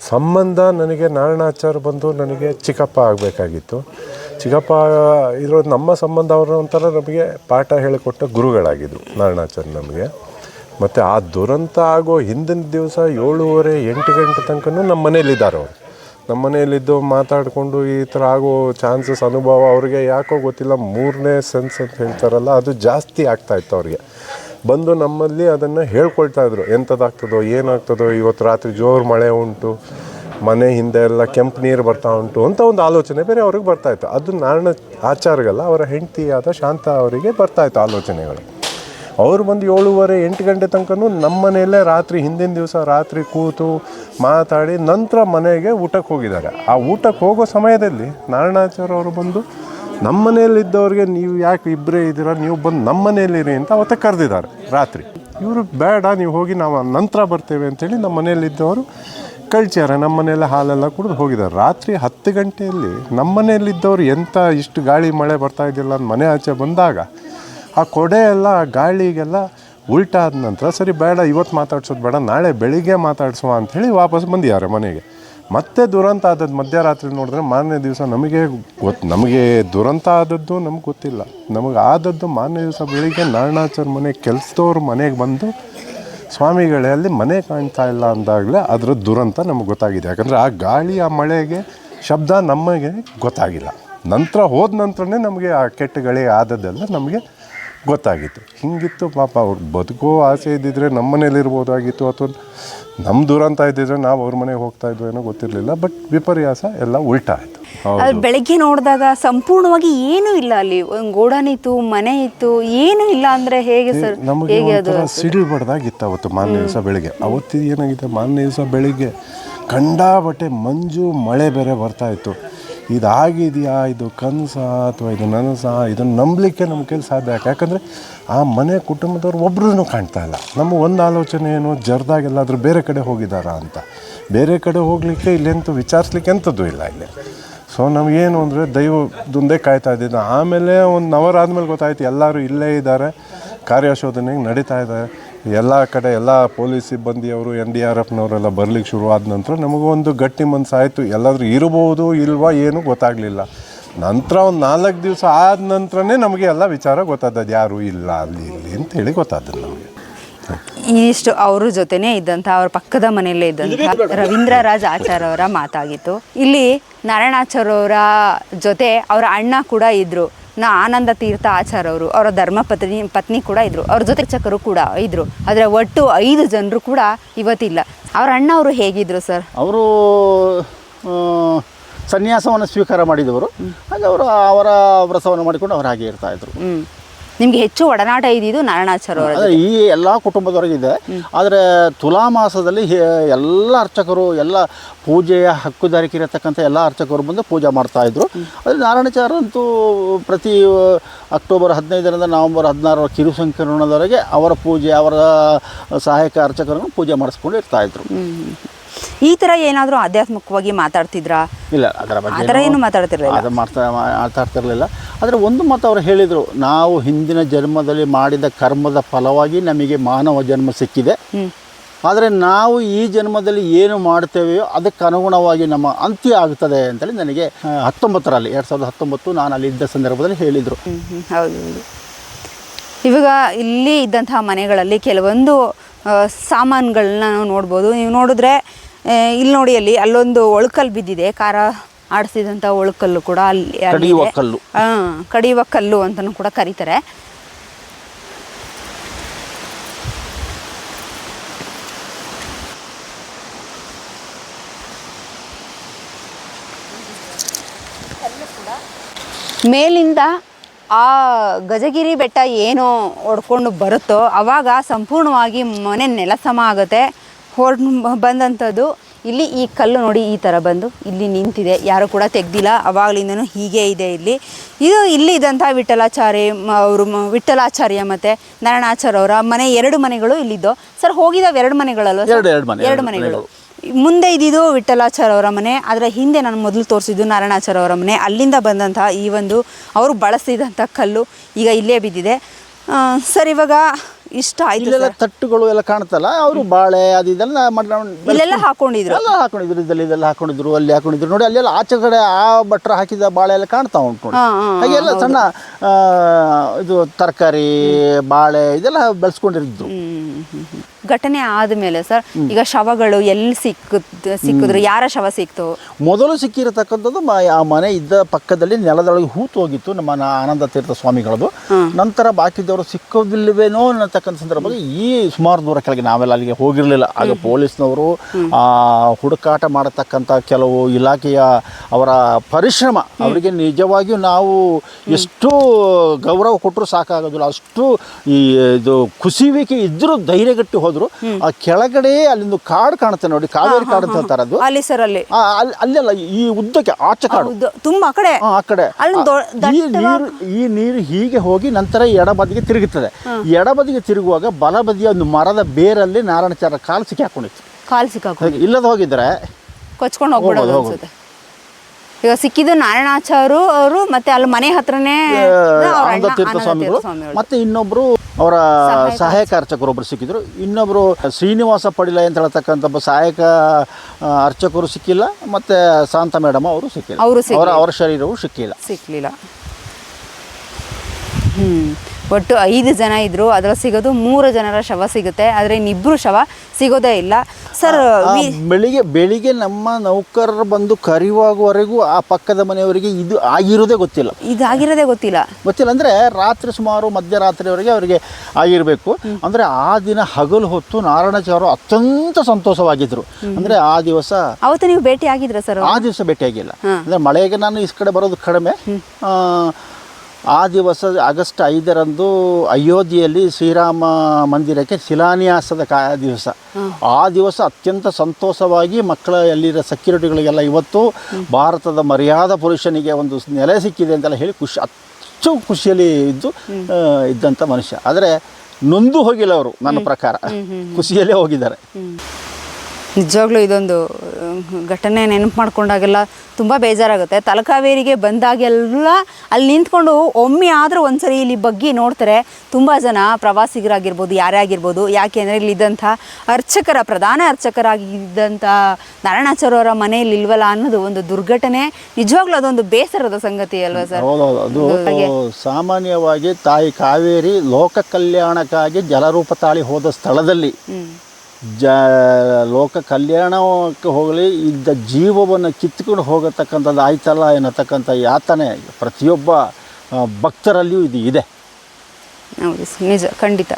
ಸಂಬಂಧ ನನಗೆ ನಾರಾಯಣಾಚಾರ್ಯ ಬಂದು ನನಗೆ ಚಿಕ್ಕಪ್ಪ ಆಗಬೇಕಾಗಿತ್ತು. ಚಿಕ್ಕಪ್ಪ ಇರೋ ನಮ್ಮ ಸಂಬಂಧ ಅವರು ಒಂಥರ ನಮಗೆ ಪಾಠ ಹೇಳಿಕೊಟ್ಟ ಗುರುಗಳಾಗಿದ್ದರು ನಾರಾಯಣಾಚಾರ್ಯ ನಮಗೆ. ಮತ್ತು ಆ ದುರಂತ ಆಗೋ ಹಿಂದಿನ ದಿವಸ ಏಳುವರೆ ಎಂಟು ಗಂಟೆ ತನಕ ನಮ್ಮ ಮನೇಲಿದ್ದಾರೆ ಅವರು. ನಮ್ಮ ಮನೆಯಲ್ಲಿದ್ದು ಮಾತಾಡಿಕೊಂಡು ಈ ಥರ ಆಗೋ ಚಾನ್ಸಸ್ ಅನುಭವ ಅವ್ರಿಗೆ ಯಾಕೋ ಗೊತ್ತಿಲ್ಲ. ಮೂರನೇ ಸೆನ್ಸ್ ಅಂತ ಹೇಳ್ತಾರಲ್ಲ, ಅದು ಜಾಸ್ತಿ ಆಗ್ತಾ ಇತ್ತು ಅವ್ರಿಗೆ. ಬಂದು ನಮ್ಮಲ್ಲಿ ಅದನ್ನು ಹೇಳ್ಕೊಳ್ತಾ ಇದ್ರು. ಎಂಥದ್ದಾಗ್ತದೋ, ಏನಾಗ್ತದೋ, ಇವತ್ತು ರಾತ್ರಿ ಜೋರು ಮಳೆ ಉಂಟು, ಮನೆ ಹಿಂದೆ ಎಲ್ಲ ಕೆಂಪು ನೀರು ಬರ್ತಾ ಉಂಟು ಅಂತ ಒಂದು ಆಲೋಚನೆ ಬೇರೆ ಅವ್ರಿಗೆ ಬರ್ತಾಯಿತ್ತು ಅದು ನಾರಾಯಣ ಆಚಾರಗಲ್ಲ, ಅವರ ಹೆಂಡತಿಯಾದ ಶಾಂತ ಅವರಿಗೆ ಬರ್ತಾಯಿತ್ತು ಆಲೋಚನೆಗಳು. ಅವ್ರು ಬಂದು ಏಳುವರೆ, ಎಂಟು ಗಂಟೆ ತನಕನೂ ನಮ್ಮ ಮನೆಯಲ್ಲೇ ರಾತ್ರಿ, ಹಿಂದಿನ ದಿವಸ ರಾತ್ರಿ ಕೂತು ಮಾತಾಡಿ ನಂತರ ಮನೆಗೆ ಊಟಕ್ಕೆ ಹೋಗಿದ್ದಾರೆ. ಆ ಊಟಕ್ಕೆ ಹೋಗೋ ಸಮಯದಲ್ಲಿ ನಾರಾಯಣಾಚಾರ್ಯ ಅವರು ಬಂದು, ನಮ್ಮ ಮನೆಯಲ್ಲಿದ್ದವ್ರಿಗೆ ನೀವು ಯಾಕೆ ಇಬ್ಬರೇ ಇದ್ದೀರಾ, ನೀವು ಬಂದು ನಮ್ಮ ಮನೆಯಲ್ಲಿರಿ ಅಂತ ಅವತ್ತೆ ಕರೆದಿದ್ದಾರೆ ರಾತ್ರಿ. ಇವರು ಬೇಡ, ನೀವು ಹೋಗಿ ನಾವು ನಂತರ ಬರ್ತೇವೆ ಅಂತೇಳಿ ನಮ್ಮ ಮನೆಯಲ್ಲಿದ್ದವರು ಕಳ್ಸ್ಯಾರ ನಮ್ಮ ಮನೆಯಲ್ಲೇ ಹಾಲೆಲ್ಲ ಕುಡಿದು ಹೋಗಿದ್ದಾರೆ. ರಾತ್ರಿ ಹತ್ತು ಗಂಟೆಯಲ್ಲಿ ನಮ್ಮ ಮನೆಯಲ್ಲಿದ್ದವ್ರು ಎಂಥ ಇಷ್ಟು ಗಾಳಿ ಮಳೆ ಬರ್ತಾ ಇದೆಯಲ್ಲ ಮನೆ ಆಚೆ ಬಂದಾಗ ಆ ಕೊಡೆ ಎಲ್ಲ, ಗಾಳಿಗೆಲ್ಲ ಉಲ್ಟಾದ ನಂತರ, ಸರಿ, ಬೇಡ, ಇವತ್ತು ಮಾತಾಡ್ಸೋದು ಬೇಡ, ನಾಳೆ ಬೆಳಿಗ್ಗೆ ಮಾತಾಡಿಸುವ ಅಂಥೇಳಿ ವಾಪಸ್ ಬಂದಿದ್ದಾರೆ ಮನೆಗೆ. ಮತ್ತೆ ದುರಂತ ಆದದ್ದು, ಮಧ್ಯರಾತ್ರಿ ನೋಡಿದ್ರೆ ಮಾರನೇ ದಿವಸ ನಮಗೆ ಗೊತ್ತು ನಮಗೆ ದುರಂತ ಆದದ್ದು ನಮ್ಗೆ ಗೊತ್ತಿಲ್ಲ. ನಮಗೆ ಆದದ್ದು ಮಾರನೇ ದಿವಸ ಬೆಳಿಗ್ಗೆ ನಾರಾಯಣಾಚಾರ್ಯ ಮನೆ ಕೆಲಸದವ್ರ ಮನೆಗೆ ಬಂದು, ಸ್ವಾಮಿಗಳೇ, ಅಲ್ಲಿ ಮನೆ ಕಾಣ್ತಾ ಇಲ್ಲ ಅಂದಾಗಲೇ ಅದರ ದುರಂತ ನಮಗೆ ಗೊತ್ತಾಗಿದೆ. ಯಾಕಂದರೆ ಆ ಗಾಳಿ, ಆ ಮಳೆಗೆ ಶಬ್ದ ನಮಗೆ ಗೊತ್ತಾಗಿಲ್ಲ. ನಂತರ ಹೋದ ನಂತರನೇ ನಮಗೆ ಆ ಕೆಟ್ಟ ಆದದ್ದೆಲ್ಲ ನಮಗೆ ಗೊತ್ತಾಗಿತ್ತು. ಹಿಂಗಿತ್ತು ಪಾಪ ಅವ್ರು ಬದುಕೋ ಆಸೆ ಇದ್ದಿದ್ರೆ ನಮ್ಮ ಮನೇಲಿರ್ಬೋದಾಗಿತ್ತು ಅಥವಾ ನಮ್ಮ ದುರಂತ ಇದ್ದಿದ್ರೆ ನಾವು ಅವ್ರ ಮನೆಗೆ ಹೋಗ್ತಾ ಇದ್ವಿ ಏನೋ ಗೊತ್ತಿರಲಿಲ್ಲ ಬಟ್ ವಿಪರ್ಯಾಸ ಎಲ್ಲ ಉಲ್ಟಾ ಆಯಿತು. ಬೆಳಗ್ಗೆ ನೋಡಿದಾಗ ಸಂಪೂರ್ಣವಾಗಿ ಏನೂ ಇಲ್ಲ ಅಲ್ಲಿ. ಒಂದು ಗೋಡನ್ ಇತ್ತು ಮನೆ ಇತ್ತು ಏನೂ ಇಲ್ಲ ಅಂದರೆ ಹೇಗೆ ಸರ್? ನಮಗೆ ಸಿಡಿಲು ಬಡ್ದಾಗಿತ್ತು ಅವತ್ತು ಮಾನ್ಯ ದಿವಸ ಬೆಳಿಗ್ಗೆ. ಅವತ್ತು ಏನಾಗಿತ್ತು ಮಾನ್ಯ ದಿವಸ ಬೆಳಿಗ್ಗೆ ಕಂಡಾಬಟ್ಟೆ ಮಂಜು ಮಳೆ ಬೇರೆ ಬರ್ತಾ ಇತ್ತು. ಇದಾಗಿದೆಯಾ? ಇದು ಕನಸ ಅಥವಾ ಇದು ನನಸ? ಇದನ್ನು ನಂಬಲಿಕ್ಕೆ ನಮ್ಮ ಕೈಲಿ ಸಾಧ್ಯ ಯಾಕೆ ಯಾಕಂದರೆ ಆ ಮನೆ ಕುಟುಂಬದವ್ರು ಒಬ್ರೂ ಕಾಣ್ತಾ ಇಲ್ಲ. ನಮ್ಮ ಒಂದು ಆಲೋಚನೆ ಏನು? ಜರ್ದಾಗೆಲ್ಲಾದರೂ ಬೇರೆ ಕಡೆ ಹೋಗಿದ್ದಾರಾ ಅಂತ. ಬೇರೆ ಕಡೆ ಹೋಗಲಿಕ್ಕೆ ಇಲ್ಲೆಂತೂ ವಿಚಾರಿಸ್ಲಿಕ್ಕೆ ಎಂಥದ್ದು ಇಲ್ಲ ಇಲ್ಲಿ. ಸೊ ನಮಗೇನು ಅಂದರೆ ದೈವದೊಂದೇ ಕಾಯ್ತಾ ಇದ್ದಿದ್ದು. ಆಮೇಲೆ ಒಂದು ಅವರ್ ಆದಮೇಲೆ ಗೊತ್ತಾಯ್ತು ಎಲ್ಲರೂ ಇಲ್ಲೇ ಇದ್ದಾರೆ ಕಾರ್ಯಶೋಧನೆಗೆ ನಡೀತಾ ಇದೆ ಎಲ್ಲ ಕಡೆ ಎಲ್ಲ ಪೊಲೀಸ್ ಸಿಬ್ಬಂದಿಯವರು, ಎನ್ ಡಿ ಆರ್ ಎಫ್ನವರೆಲ್ಲ ಬರ್ಲಿಕ್ಕೆ ಶುರುವಾದ ನಂತರ ನಮಗೊಂದು ಗಟ್ಟಿ ಮನಸ್ಸಾಯಿತು ಎಲ್ಲಾದರೂ ಇರಬಹುದು ಇಲ್ವಾ ಏನೂ ಗೊತ್ತಾಗಲಿಲ್ಲ. ನಂತರ ಒಂದು ನಾಲ್ಕು ದಿವಸ ಆದ ನಂತರನೇ ನಮಗೆ ಎಲ್ಲ ವಿಚಾರ ಗೊತ್ತಾದದ್ದು, ಯಾರು ಇಲ್ಲ, ಅಲ್ಲಿ ಇಲ್ಲಿ ಅಂತೇಳಿ ಗೊತ್ತಾದದ್ದು ನಮಗೆ. ಇಷ್ಟು ಅವ್ರ ಜೊತೆನೇ ಇದ್ದಂಥ ಅವ್ರ ಪಕ್ಕದ ಮನೆಯಲ್ಲೇ ಇದ್ದಂಥ ರವೀಂದ್ರ ರಾಜ್ ಆಚಾರ್ ಅವರ ಮಾತಾಗಿತ್ತು. ಇಲ್ಲಿ ನಾರಾಯಣಾಚಾರ್ಯವರ ಜೊತೆ ಅವರ ಅಣ್ಣ ಕೂಡ ಇದ್ರು. ನಾ ಆನಂದ ತೀರ್ಥ ಆಚಾರ ಅವರು ಅವರ ಧರ್ಮ ಪತ್ನಿ ಪತ್ನಿ ಕೂಡ ಇದ್ದರು ಅವ್ರ ಜೊತೆ ಚಕರು ಕೂಡ ಇದ್ದರು ಆದರೆ ಒಟ್ಟು ಐದು ಜನರು ಕೂಡ ಇವತ್ತಿಲ್ಲ. ಅವ್ರ ಅಣ್ಣ ಅವರು ಹೇಗಿದ್ರು ಸರ್? ಅವರು ಸನ್ಯಾಸವನ್ನು ಸ್ವೀಕಾರ ಮಾಡಿದವರು. ಹಾಗೆ ಅವರು ಅವರ ವ್ರತವನ್ನು ಮಾಡಿಕೊಂಡು ಅವರು ಹಾಗೆ ಇರ್ತಾ ಇದ್ರು. ನಿಮಗೆ ಹೆಚ್ಚು ಒಡನಾಟ ಇದ್ದಿದ್ದು ನಾರಾಯಣಾಚಾರ್ಯ ಅವರ ಈ ಎಲ್ಲ ಕುಟುಂಬದವರೆಗಿದೆ ಆದರೆ ತುಲಾ ಮಾಸದಲ್ಲಿ ಎಲ್ಲ ಅರ್ಚಕರು ಎಲ್ಲ ಪೂಜೆಯ ಹಕ್ಕುದಾರಿಕೆ ಇರತಕ್ಕಂಥ ಎಲ್ಲ ಅರ್ಚಕರು ಬಂದು ಪೂಜೆ ಮಾಡ್ತಾ ಇದ್ರು. ಆದರೆ ನಾರಾಯಣಾಚಾರ್ಯ ಅಂತೂ ಪ್ರತಿ ಅಕ್ಟೋಬರ್ ಹದಿನೈದರಿಂದ ನವಂಬರ್ ಹದಿನಾರರ ಕಿರು ಸಂಕಿರಣದವರೆಗೆ ಅವರ ಪೂಜೆ ಅವರ ಸಹಾಯಕ ಅರ್ಚಕರನ್ನು ಪೂಜೆ ಮಾಡಿಸ್ಕೊಂಡು ಇರ್ತಾ ಇದ್ರು. ಈ ಥರ ಏನಾದರೂ ಆಧ್ಯಾತ್ಮಿಕವಾಗಿ ಮಾತಾಡ್ತಿದ್ರಾ? ಇಲ್ಲ ಅದರ ಬಗ್ಗೆ ಆ ಥರ ಏನು ಮಾತಾಡ್ತಿರಲಿಲ್ಲ? ಅದು ಮಾಡ್ತಾ ಮಾತಾಡ್ತಿರಲಿಲ್ಲ. ಆದರೆ ಒಂದು ಮಾತು ಅವರು ಹೇಳಿದರು ನಾವು ಹಿಂದಿನ ಜನ್ಮದಲ್ಲಿ ಮಾಡಿದ ಕರ್ಮದ ಫಲವಾಗಿ ನಮಗೆ ಮಾನವ ಜನ್ಮ ಸಿಕ್ಕಿದೆ. ಆದರೆ ನಾವು ಈ ಜನ್ಮದಲ್ಲಿ ಏನು ಮಾಡ್ತೇವೆಯೋ ಅದಕ್ಕೆ ಅನುಗುಣವಾಗಿ ನಮ್ಮ ಅಂತ್ಯ ಆಗುತ್ತದೆ ಅಂತೇಳಿ ನನಗೆ ಆ, ಹತ್ತೊಂಬತ್ತರಲ್ಲಿ ಎರಡು ಸಾವಿರದ ಹತ್ತೊಂಬತ್ತು ನಾನು ಅಲ್ಲಿ ಇದ್ದ ಸಂದರ್ಭದಲ್ಲಿ ಹೇಳಿದರು. ಹ್ಮ್, ಹ್ಮ್, ಹೌದು ಹೌದು. ಇವಾಗ ಇಲ್ಲಿ ಇದ್ದಂತಹ ಮನೆಗಳಲ್ಲಿ ಕೆಲವೊಂದು ಆ, ಸಾಮಾನುಗಳನ್ನ ನಾವು ನೋಡ್ಬೋದು. ನೀವು ನೋಡಿದ್ರೆ ಇಲ್ಲಿ ನೋಡಿ ಅಲ್ಲಿ ಅಲ್ಲೊಂದು ಒಳಕಲ್ಲು ಬಿದ್ದಿದೆ ಖಾರ ಆಡಿಸಿದಂಥ ಒಳಕಲ್ಲು ಕೂಡ ಅಲ್ಲಿ. ಕಡಿಯುವ ಕಲ್ಲು. ಹಾಂ ಕಡಿಯುವ ಕಲ್ಲು ಅಂತಲೂ ಕೂಡ ಕರೀತಾರೆ ಮೇಲಿಂದ ಆ ಗಜಗಿರಿ ಬೆಟ್ಟ ಏನೋ ಹೊಡ್ಕೊಂಡು ಬರುತ್ತೋ ಆವಾಗ ಸಂಪೂರ್ಣವಾಗಿ ಮನೆ ನೆಲಸಮ ಆಗುತ್ತೆ ಹೊಡ್ ಬಂದಂಥದ್ದು. ಇಲ್ಲಿ ಈ ಕಲ್ಲು ನೋಡಿ ಈ ಥರ ಬಂದು ಇಲ್ಲಿ ನಿಂತಿದೆ. ಯಾರು ಕೂಡ ತೆಗ್ದಿಲ್ಲ. ಅವಾಗಲಿಂದನೂ ಹೀಗೆ ಇದೆ ಇಲ್ಲಿ. ಇದು ಇಲ್ಲಿ ಇದ್ದಂಥ ವಿಠಲಾಚಾರ್ಯ ಮ- ಅವರು ವಿಠಲಾಚಾರ್ಯ ಮತ್ತು ನಾರಾಯಣಾಚಾರ್ಯ ಅವರ ಮನೆ ಎರಡು ಮನೆಗಳು ಇಲ್ಲಿದ್ದು. ಸರ್ ಹೋಗಿದ್ದಾವೆ ಎರಡು ಮನೆಗಳಲ್ವ ಸರ್? ಎರಡು- ಎರಡು ಮನೆ, ಎರಡು ಎರಡು ಮನೆಗಳು. ಮುಂದೆ ಇದ್ದಿದ್ದು ವಿಠಲಾಚಾರ್ಯ ಅವರ ಮನೆ ಅದರ ಹಿಂದೆ ನಾನು ಮೊದಲು ತೋರಿಸಿದ್ದು ನಾರಾಯಣಾಚಾರ್ಯ ಅವರ ಮನೆ. ಅಲ್ಲಿಂದ ಬಂದಂತಹ ಈ ಒಂದು ಅವರು ಬಳಸಿದಂಥ ಕಲ್ಲು ಈಗ ಇಲ್ಲೇ ಬಿದ್ದಿದೆ. ಸರ್ ಇವಾಗ ಇಷ್ಟ ಆಯ್ತು ಇಲ್ಲೆಲ್ಲ ಸರ್. ತಟ್ಟುಗಳು ಎಲ್ಲ ಕಾಣ್ತಲ್ಲ ಅವರು ಬಾಳೆ ಅದು ಇದೆಲ್ಲ ಮಾಡ್ಕೊಂಡು ಇಲ್ಲೆಲ್ಲ ಹಾಕೊಂಡಿದ್ರು. ಎಲ್ಲ ಹಾಕೊಂಡಿದ್ರು ಇದೆಲ್ಲ ಇದೆಲ್ಲ ಹಾಕೊಂಡಿದ್ರು ಅಲ್ಲಿ ಹಾಕೊಂಡಿದ್ರು. ನೋಡಿ ಅಲ್ಲೆಲ್ಲ ಆಚೆ ಕಡೆ ಆ ಭಟ್ರ ಹಾಕಿದ ಬಾಳೆ ಎಲ್ಲ ಕಾಣ್ತಾ ಉಂಟು ನೋಡಿ. ಹಾ, ಹಾ, ಸಣ್ಣ ಆ, ಇದು ತರಕಾರಿ ಬಾಳೆ ಇದೆಲ್ಲ ಬೆಳೆಸ್ಕೊಂಡಿರಿದ್ರು ಹ್ಮ್, ಹ್ಮ್, ಹ್ಮ್. ಘಟನೆ ಆದ್ಮೇಲೆ ಸರ್ ಈಗ ಶವಗಳು ಎಲ್ಲಿ ಸಿಕ್ಕ ಸಿಕ್ಕಿದ್ರು? ಯಾರ ಶವ ಸಿಕ್ತು? ಮೊದಲು ಸಿಕ್ಕಿರತಕ್ಕಂಥದ್ದು ಮ- ಆ ಮನೆ ಇದ್ದ ಪಕ್ಕದಲ್ಲಿ ನೆಲದೊಳಗೆ ಹೂತು ಹೋಗಿತ್ತು ನಮ್ಮ ನ- ಆನಂದ ತೀರ್ಥ ಸ್ವಾಮಿಗಳದು ನಂತರ ಬಾಕಿದವರು ಸಿಕ್ಕೋದಿಲ್ಲವೇನೋ ಅನ್ನತಕ್ಕಂಥ ಸಂದರ್ಭದಲ್ಲಿ ಈ ಸುಮಾರು ದೂರ ಕೆಳಗೆ ನಾವೆಲ್ಲ ಅಲ್ಲಿಗೆ ಹೋಗಿರಲಿಲ್ಲ. ಆಗ ಪೊಲೀಸ್ನವರು ಆ, ಹುಡುಕಾಟ ಮಾಡತಕ್ಕಂಥ ಕೆಲವು ಇಲಾಖೆಯ ಅವರ ಪರಿಶ್ರಮ ಅವರಿಗೆ ನಿಜವಾಗಿಯೂ ನಾವು ಎಷ್ಟು ಗೌರವ ಕೊಟ್ಟರು ಸಾಕಾಗೋದಿಲ್ಲ. ಅಷ್ಟು ಈ ಇದು ಕುಸಿಯುವಿಕೆ ಇದ್ದರೂ ಧೈರ್ಯಗಟ್ಟಿ ಹೋದರು. ಆ ಕೆಳಗಡೆ ಅಲ್ಲಿಂದು ಕಾಡು ಕಾಣುತ್ತೆ ನೋಡಿ. ಕಾವೇರಿ ಕಾಡು ಅಂತ ಹೇಳ್ತಾರೆ ಅದು. ಅಲ್ಲಿ ಸರ್ ಅಲ್ಲಿ. ಅಲ್ಲೆಲ್ಲ ಈ ಉದ್ದಕ್ಕೆ ಆಚೆ ಕಾಡು. ತುಂಬಾ ಆ ಕಡೆ. ಆ, ಕಡೆ. ಈ ನೀರು ಈ ನೀರು ಹೀಗೆ ಹೋಗಿ ನಂತರ ಎಡಬದಿಗೆ ತಿರುಗುತ್ತದೆ. ಎಡಬದಿಗೆ ತಿರುಗುವಾಗ ಬಲಬದಿಯ ಒಂದು ಮರದ ಬೇರಲ್ಲಿ ನಾರಾಯಣಚಾರ ಕಾಲು ಸಿಕ್ಕಿ ಹಾಕೊಂಡಿತ್ತು. ಕಾಲು ಸಿಕ್ಕಾಕೊಂಡು ಹಾಗೆ ಇಲ್ಲದ ಹೋಗಿದ್ರೆ ಕೊಚ್ಕೊಂಡು ಹೋಗ್ಬಿಡೋದು ಹೋಗ್ಬೋದು, ಅನ್ಸುತ್ತೆ. ಈಗ ಸಿಕ್ಕಿದ್ದು ನಾರಾಯಣಾಚಾರ್ಯರು ಅವರು ಮತ್ತೆ ಅಲ್ಲಿ ಮನೆ ಹತ್ರನೇ ಅವ್ರ ಅಣ್ಣ ತೀರ್ಥ ಆನಂದ ಸ್ವಾಮಿಗಳು. ತೀರ್ಥ ಸ್ವಾಮಿಗಳು. ಮತ್ತೆ ಇನ್ನೊಬ್ರು ಅವರ ಸಹಾಯಕ. ಅರ್ಚಕರು ಒಬ್ರು ಸಿಕ್ಕಿದ್ರು. ಇನ್ನೊಬ್ರು ಶ್ರೀನಿವಾಸ ಪಡಿಲ ಅಂತ ಹೇಳ್ತಕ್ಕಂಥ ಒಬ್ಬ ಸಹಾಯಕ ಆ, ಅರ್ಚಕರು ಸಿಕ್ಕಿಲ್ಲ. ಮತ್ತೆ ಶಾಂತ ಮೇಡಮ್ ಅವರು ಸಿಕ್ಕಿಲ್ಲ. ಅವರು ಸಿಕ್ಕಿಲ್ಲ. ಅವರ ಶರೀರವು ಸಿಕ್ಕಿಲ್ಲ. ಸಿಕ್ಕಲಿಲ್ಲ ಹ್ಮ್. ಒಟ್ಟು ಐದು ಜನ ಇದ್ರು. ಅದ್ರಲ್ಲಿ ಸಿಗೋದು ಮೂರು ಜನರ ಶವ ಸಿಗುತ್ತೆ. ಆದರೆ ಇನ್ನಿಬ್ರು ಶವ ಸಿಗೋದೇ ಇಲ್ಲ. ಸರ್ ಬೆಳಿಗ್ಗೆ ಬೆಳಿಗ್ಗೆ ನಮ್ಮ ನೌಕರರು ಬಂದು ಕರೆಯುವಾಗವರೆಗೂ ಆ ಪಕ್ಕದ ಮನೆಯವರಿಗೆ ಇದು ಆಗಿರೋದೇ ಗೊತ್ತಿಲ್ಲ. ಇದು ಆಗಿರೋದೇ ಗೊತ್ತಿಲ್ಲ. ಗೊತ್ತಿಲ್ಲ ಅಂದರೆ ರಾತ್ರಿ ಸುಮಾರು ಮಧ್ಯರಾತ್ರಿವರೆಗೆ ಅವರಿಗೆ ಆಗಿರಬೇಕು. ಅಂದರೆ ಆ ದಿನ ಹಗಲು ಹೊತ್ತು ನಾರಾಯಣಾಚಾರ್ಯರು ಅತ್ಯಂತ ಸಂತೋಷವಾಗಿದ್ದರು ಅಂದರೆ ಆ ದಿವಸ ಅವತ್ತು ನೀವು ಭೇಟಿ ಆಗಿದ್ರೆ ಸರ್ ಆ ದಿವಸ ಭೇಟಿಯಾಗಿಲ್ಲ ಅಂದರೆ ಮಳೆಗೆ ನಾನು ಈ ಕಡೆ ಬರೋದು ಕಡಿಮೆ. ಆ, ದಿವಸ ಆಗಸ್ಟ್ ಐದರಂದು ಅಯೋಧ್ಯೆಯಲ್ಲಿ ಶ್ರೀರಾಮ ಮಂದಿರಕ್ಕೆ ಶಿಲಾನ್ಯಾಸದ ಕಾ ದಿವಸ. ಆ ದಿವಸ ಅತ್ಯಂತ ಸಂತೋಷವಾಗಿ ಮಕ್ಕಳ ಎಲ್ಲಿರೋ ಸೆಕ್ಯೂರಿಟಿಗಳಿಗೆಲ್ಲ ಇವತ್ತು ಭಾರತದ ಮರ್ಯಾದ ಪುರುಷನಿಗೆ ಒಂದು ನೆಲೆ ಸಿಕ್ಕಿದೆ ಅಂತೆಲ್ಲ ಹೇಳಿ ಖುಷಿ ಅಚ್ಚು ಖುಷಿಯಲ್ಲಿ ಇದ್ದು ಇದ್ದಂಥ ಮನುಷ್ಯ. ಆದರೆ ನೊಂದು ಹೋಗಿಲ್ಲ ಅವರು ನನ್ನ ಪ್ರಕಾರ. ಖುಷಿಯಲ್ಲೇ ಹೋಗಿದ್ದಾರೆ. ನಿಜವಾಗ್ಲೂ ಇದೊಂದು ಘಟನೆ ನೆನಪು ಮಾಡ್ಕೊಂಡಾಗೆಲ್ಲ ತುಂಬ ಬೇಜಾರಾಗುತ್ತೆ. ತಲಕಾವೇರಿಗೆ ಬಂದಾಗೆಲ್ಲ ಅಲ್ಲಿ ನಿಂತ್ಕೊಂಡು ಒಮ್ಮೆ ಆದರೂ ಒಂದ್ಸರಿ ಇಲ್ಲಿ ಬಗ್ಗಿ ನೋಡ್ತಾರೆ. ತುಂಬ ಜನ ಪ್ರವಾಸಿಗರಾಗಿರ್ಬೋದು ಯಾರೇ ಆಗಿರ್ಬೋದು. ಯಾಕೆ ಅಂದರೆ ಇಲ್ಲಿದ್ದಂಥ ಅರ್ಚಕರ ಪ್ರಧಾನ ಅರ್ಚಕರಾಗಿದ್ದಂಥ ನಾರಾಯಣಾಚಾರ್ಯವರ ಮನೆಯಲ್ಲಿ ಇಲ್ವಲ್ಲ ಅನ್ನೋದು ಒಂದು ದುರ್ಘಟನೆ. ನಿಜವಾಗ್ಲೂ ಅದೊಂದು ಬೇಸರದ ಸಂಗತಿ ಅಲ್ವಾ ಸರ್? ಅದು ಸಾಮಾನ್ಯವಾಗಿ ತಾಯಿ ಕಾವೇರಿ ಲೋಕ ಕಲ್ಯಾಣಕ್ಕಾಗಿ ಜಲರೂಪ ತಾಳಿ ಹೋದ ಸ್ಥಳದಲ್ಲಿ ಜ ಲೋಕ ಕಲ್ಯಾಣಕ್ಕೆ ಹೋಗಲಿ ಇದ್ದ ಜೀವವನ್ನು ಕಿತ್ಕೊಂಡು ಹೋಗತಕ್ಕಂಥದ್ದು ಆಯ್ತಲ್ಲ ಎನ್ನತಕ್ಕಂಥ ಯಾತನೆ ಪ್ರತಿಯೊಬ್ಬ ಭಕ್ತರಲ್ಲಿಯೂ ಇದು ಇದೆ. ಹೌದು ನಿಜ ಖಂಡಿತ.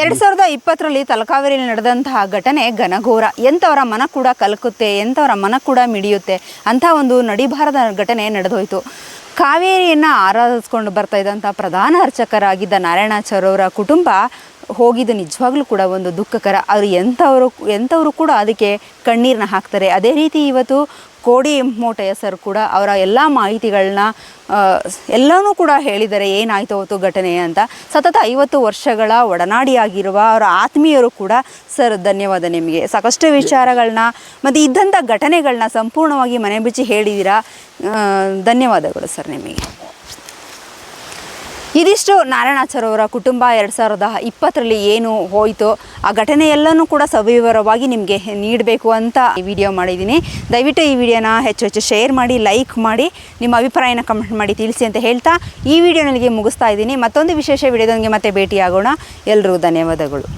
ಎರಡ್ ಸಾವಿರದ ಇಪ್ಪತ್ತರಲ್ಲಿ ತಲಕಾವೇರಿಯಲ್ಲಿ ನಡೆದಂತಹ ಘಟನೆ ಘನಘೋರ. ಎಂಥವರ ಮನ ಕೂಡ ಕಲಕುತ್ತೆ ಎಂಥವರ ಮನ ಕೂಡ ಮಿಡಿಯುತ್ತೆ ಅಂಥ ಒಂದು ನಡಿಬಾರದ ಘಟನೆ ನಡೆದೋಯ್ತು. ಕಾವೇರಿಯನ್ನು ಆರಾಧಿಸ್ಕೊಂಡು ಬರ್ತಾ ಇದ್ದಂಥ ಪ್ರಧಾನ ಅರ್ಚಕರಾಗಿದ್ದ ನಾರಾಯಣಾಚಾರ್ಯವರ ಕುಟುಂಬ ಹೋಗಿದ್ದು ನಿಜವಾಗ್ಲೂ ಕೂಡ ಒಂದು ದುಃಖಕರ. ಅವರು ಎಂಥವರು ಎಂಥವರು ಕೂಡ ಅದಕ್ಕೆ ಕಣ್ಣೀರನ್ನ ಹಾಕ್ತಾರೆ. ಅದೇ ರೀತಿ ಇವತ್ತು ಕೋಡಿ ಮೋಟಯ್ಯ ಸರ್ ಕೂಡ ಅವರ ಎಲ್ಲ ಮಾಹಿತಿಗಳನ್ನ ಎಲ್ಲನೂ ಕೂಡ ಹೇಳಿದ್ದಾರೆ ಏನಾಯಿತು ಅವತ್ತು ಘಟನೆ ಅಂತ. ಸತತ ಐವತ್ತು ವರ್ಷಗಳ ಒಡನಾಡಿಯಾಗಿರುವ ಅವರ ಆತ್ಮೀಯರು ಕೂಡ ಸರ್ ಧನ್ಯವಾದ ನಿಮಗೆ. ಸಾಕಷ್ಟು ವಿಚಾರಗಳನ್ನ ಮತ್ತು ಇದ್ದಂಥ ಘಟನೆಗಳನ್ನ ಸಂಪೂರ್ಣವಾಗಿ ಮನೆ ಬಿಚ್ಚಿ ಹೇಳಿದ್ದೀರಾ? ಧನ್ಯವಾದಗಳು ಸರ್ ನಿಮಗೆ. ಇದಿಷ್ಟು ನಾರಾಯಣಾಚಾರ್ ಅವರ ಕುಟುಂಬ ಎರಡು ಸಾವಿರದ ಇಪ್ಪತ್ತರಲ್ಲಿ ಏನು ಹೋಯಿತು, ಆ ಘಟನೆ ಎಲ್ಲನೂ ಕೂಡ ಸವಿವರವಾಗಿ ನಿಮಗೆ ನೀಡಬೇಕು ಅಂತ ಈ ವಿಡಿಯೋ ಮಾಡಿದ್ದೀನಿ. ದಯವಿಟ್ಟು ಈ ವಿಡಿಯೋನ ಹೆಚ್ಚು ಹೆಚ್ಚು ಶೇರ್ ಮಾಡಿ, ಲೈಕ್ ಮಾಡಿ, ನಿಮ್ಮ ಅಭಿಪ್ರಾಯನ ಕಮೆಂಟ್ ಮಾಡಿ ತಿಳಿಸಿ ಅಂತ ಹೇಳ್ತಾ ಈ ವಿಡಿಯೋನಲ್ಲಿಗೆ ಮುಗಿಸ್ತಾ ಇದ್ದೀನಿ. ಮತ್ತೊಂದು ವಿಶೇಷ ವಿಡಿಯೋದೊಂದಿಗೆ ಮತ್ತೆ ಭೇಟಿಯಾಗೋಣ. ಎಲ್ಲರಿಗೂ ಧನ್ಯವಾದಗಳು.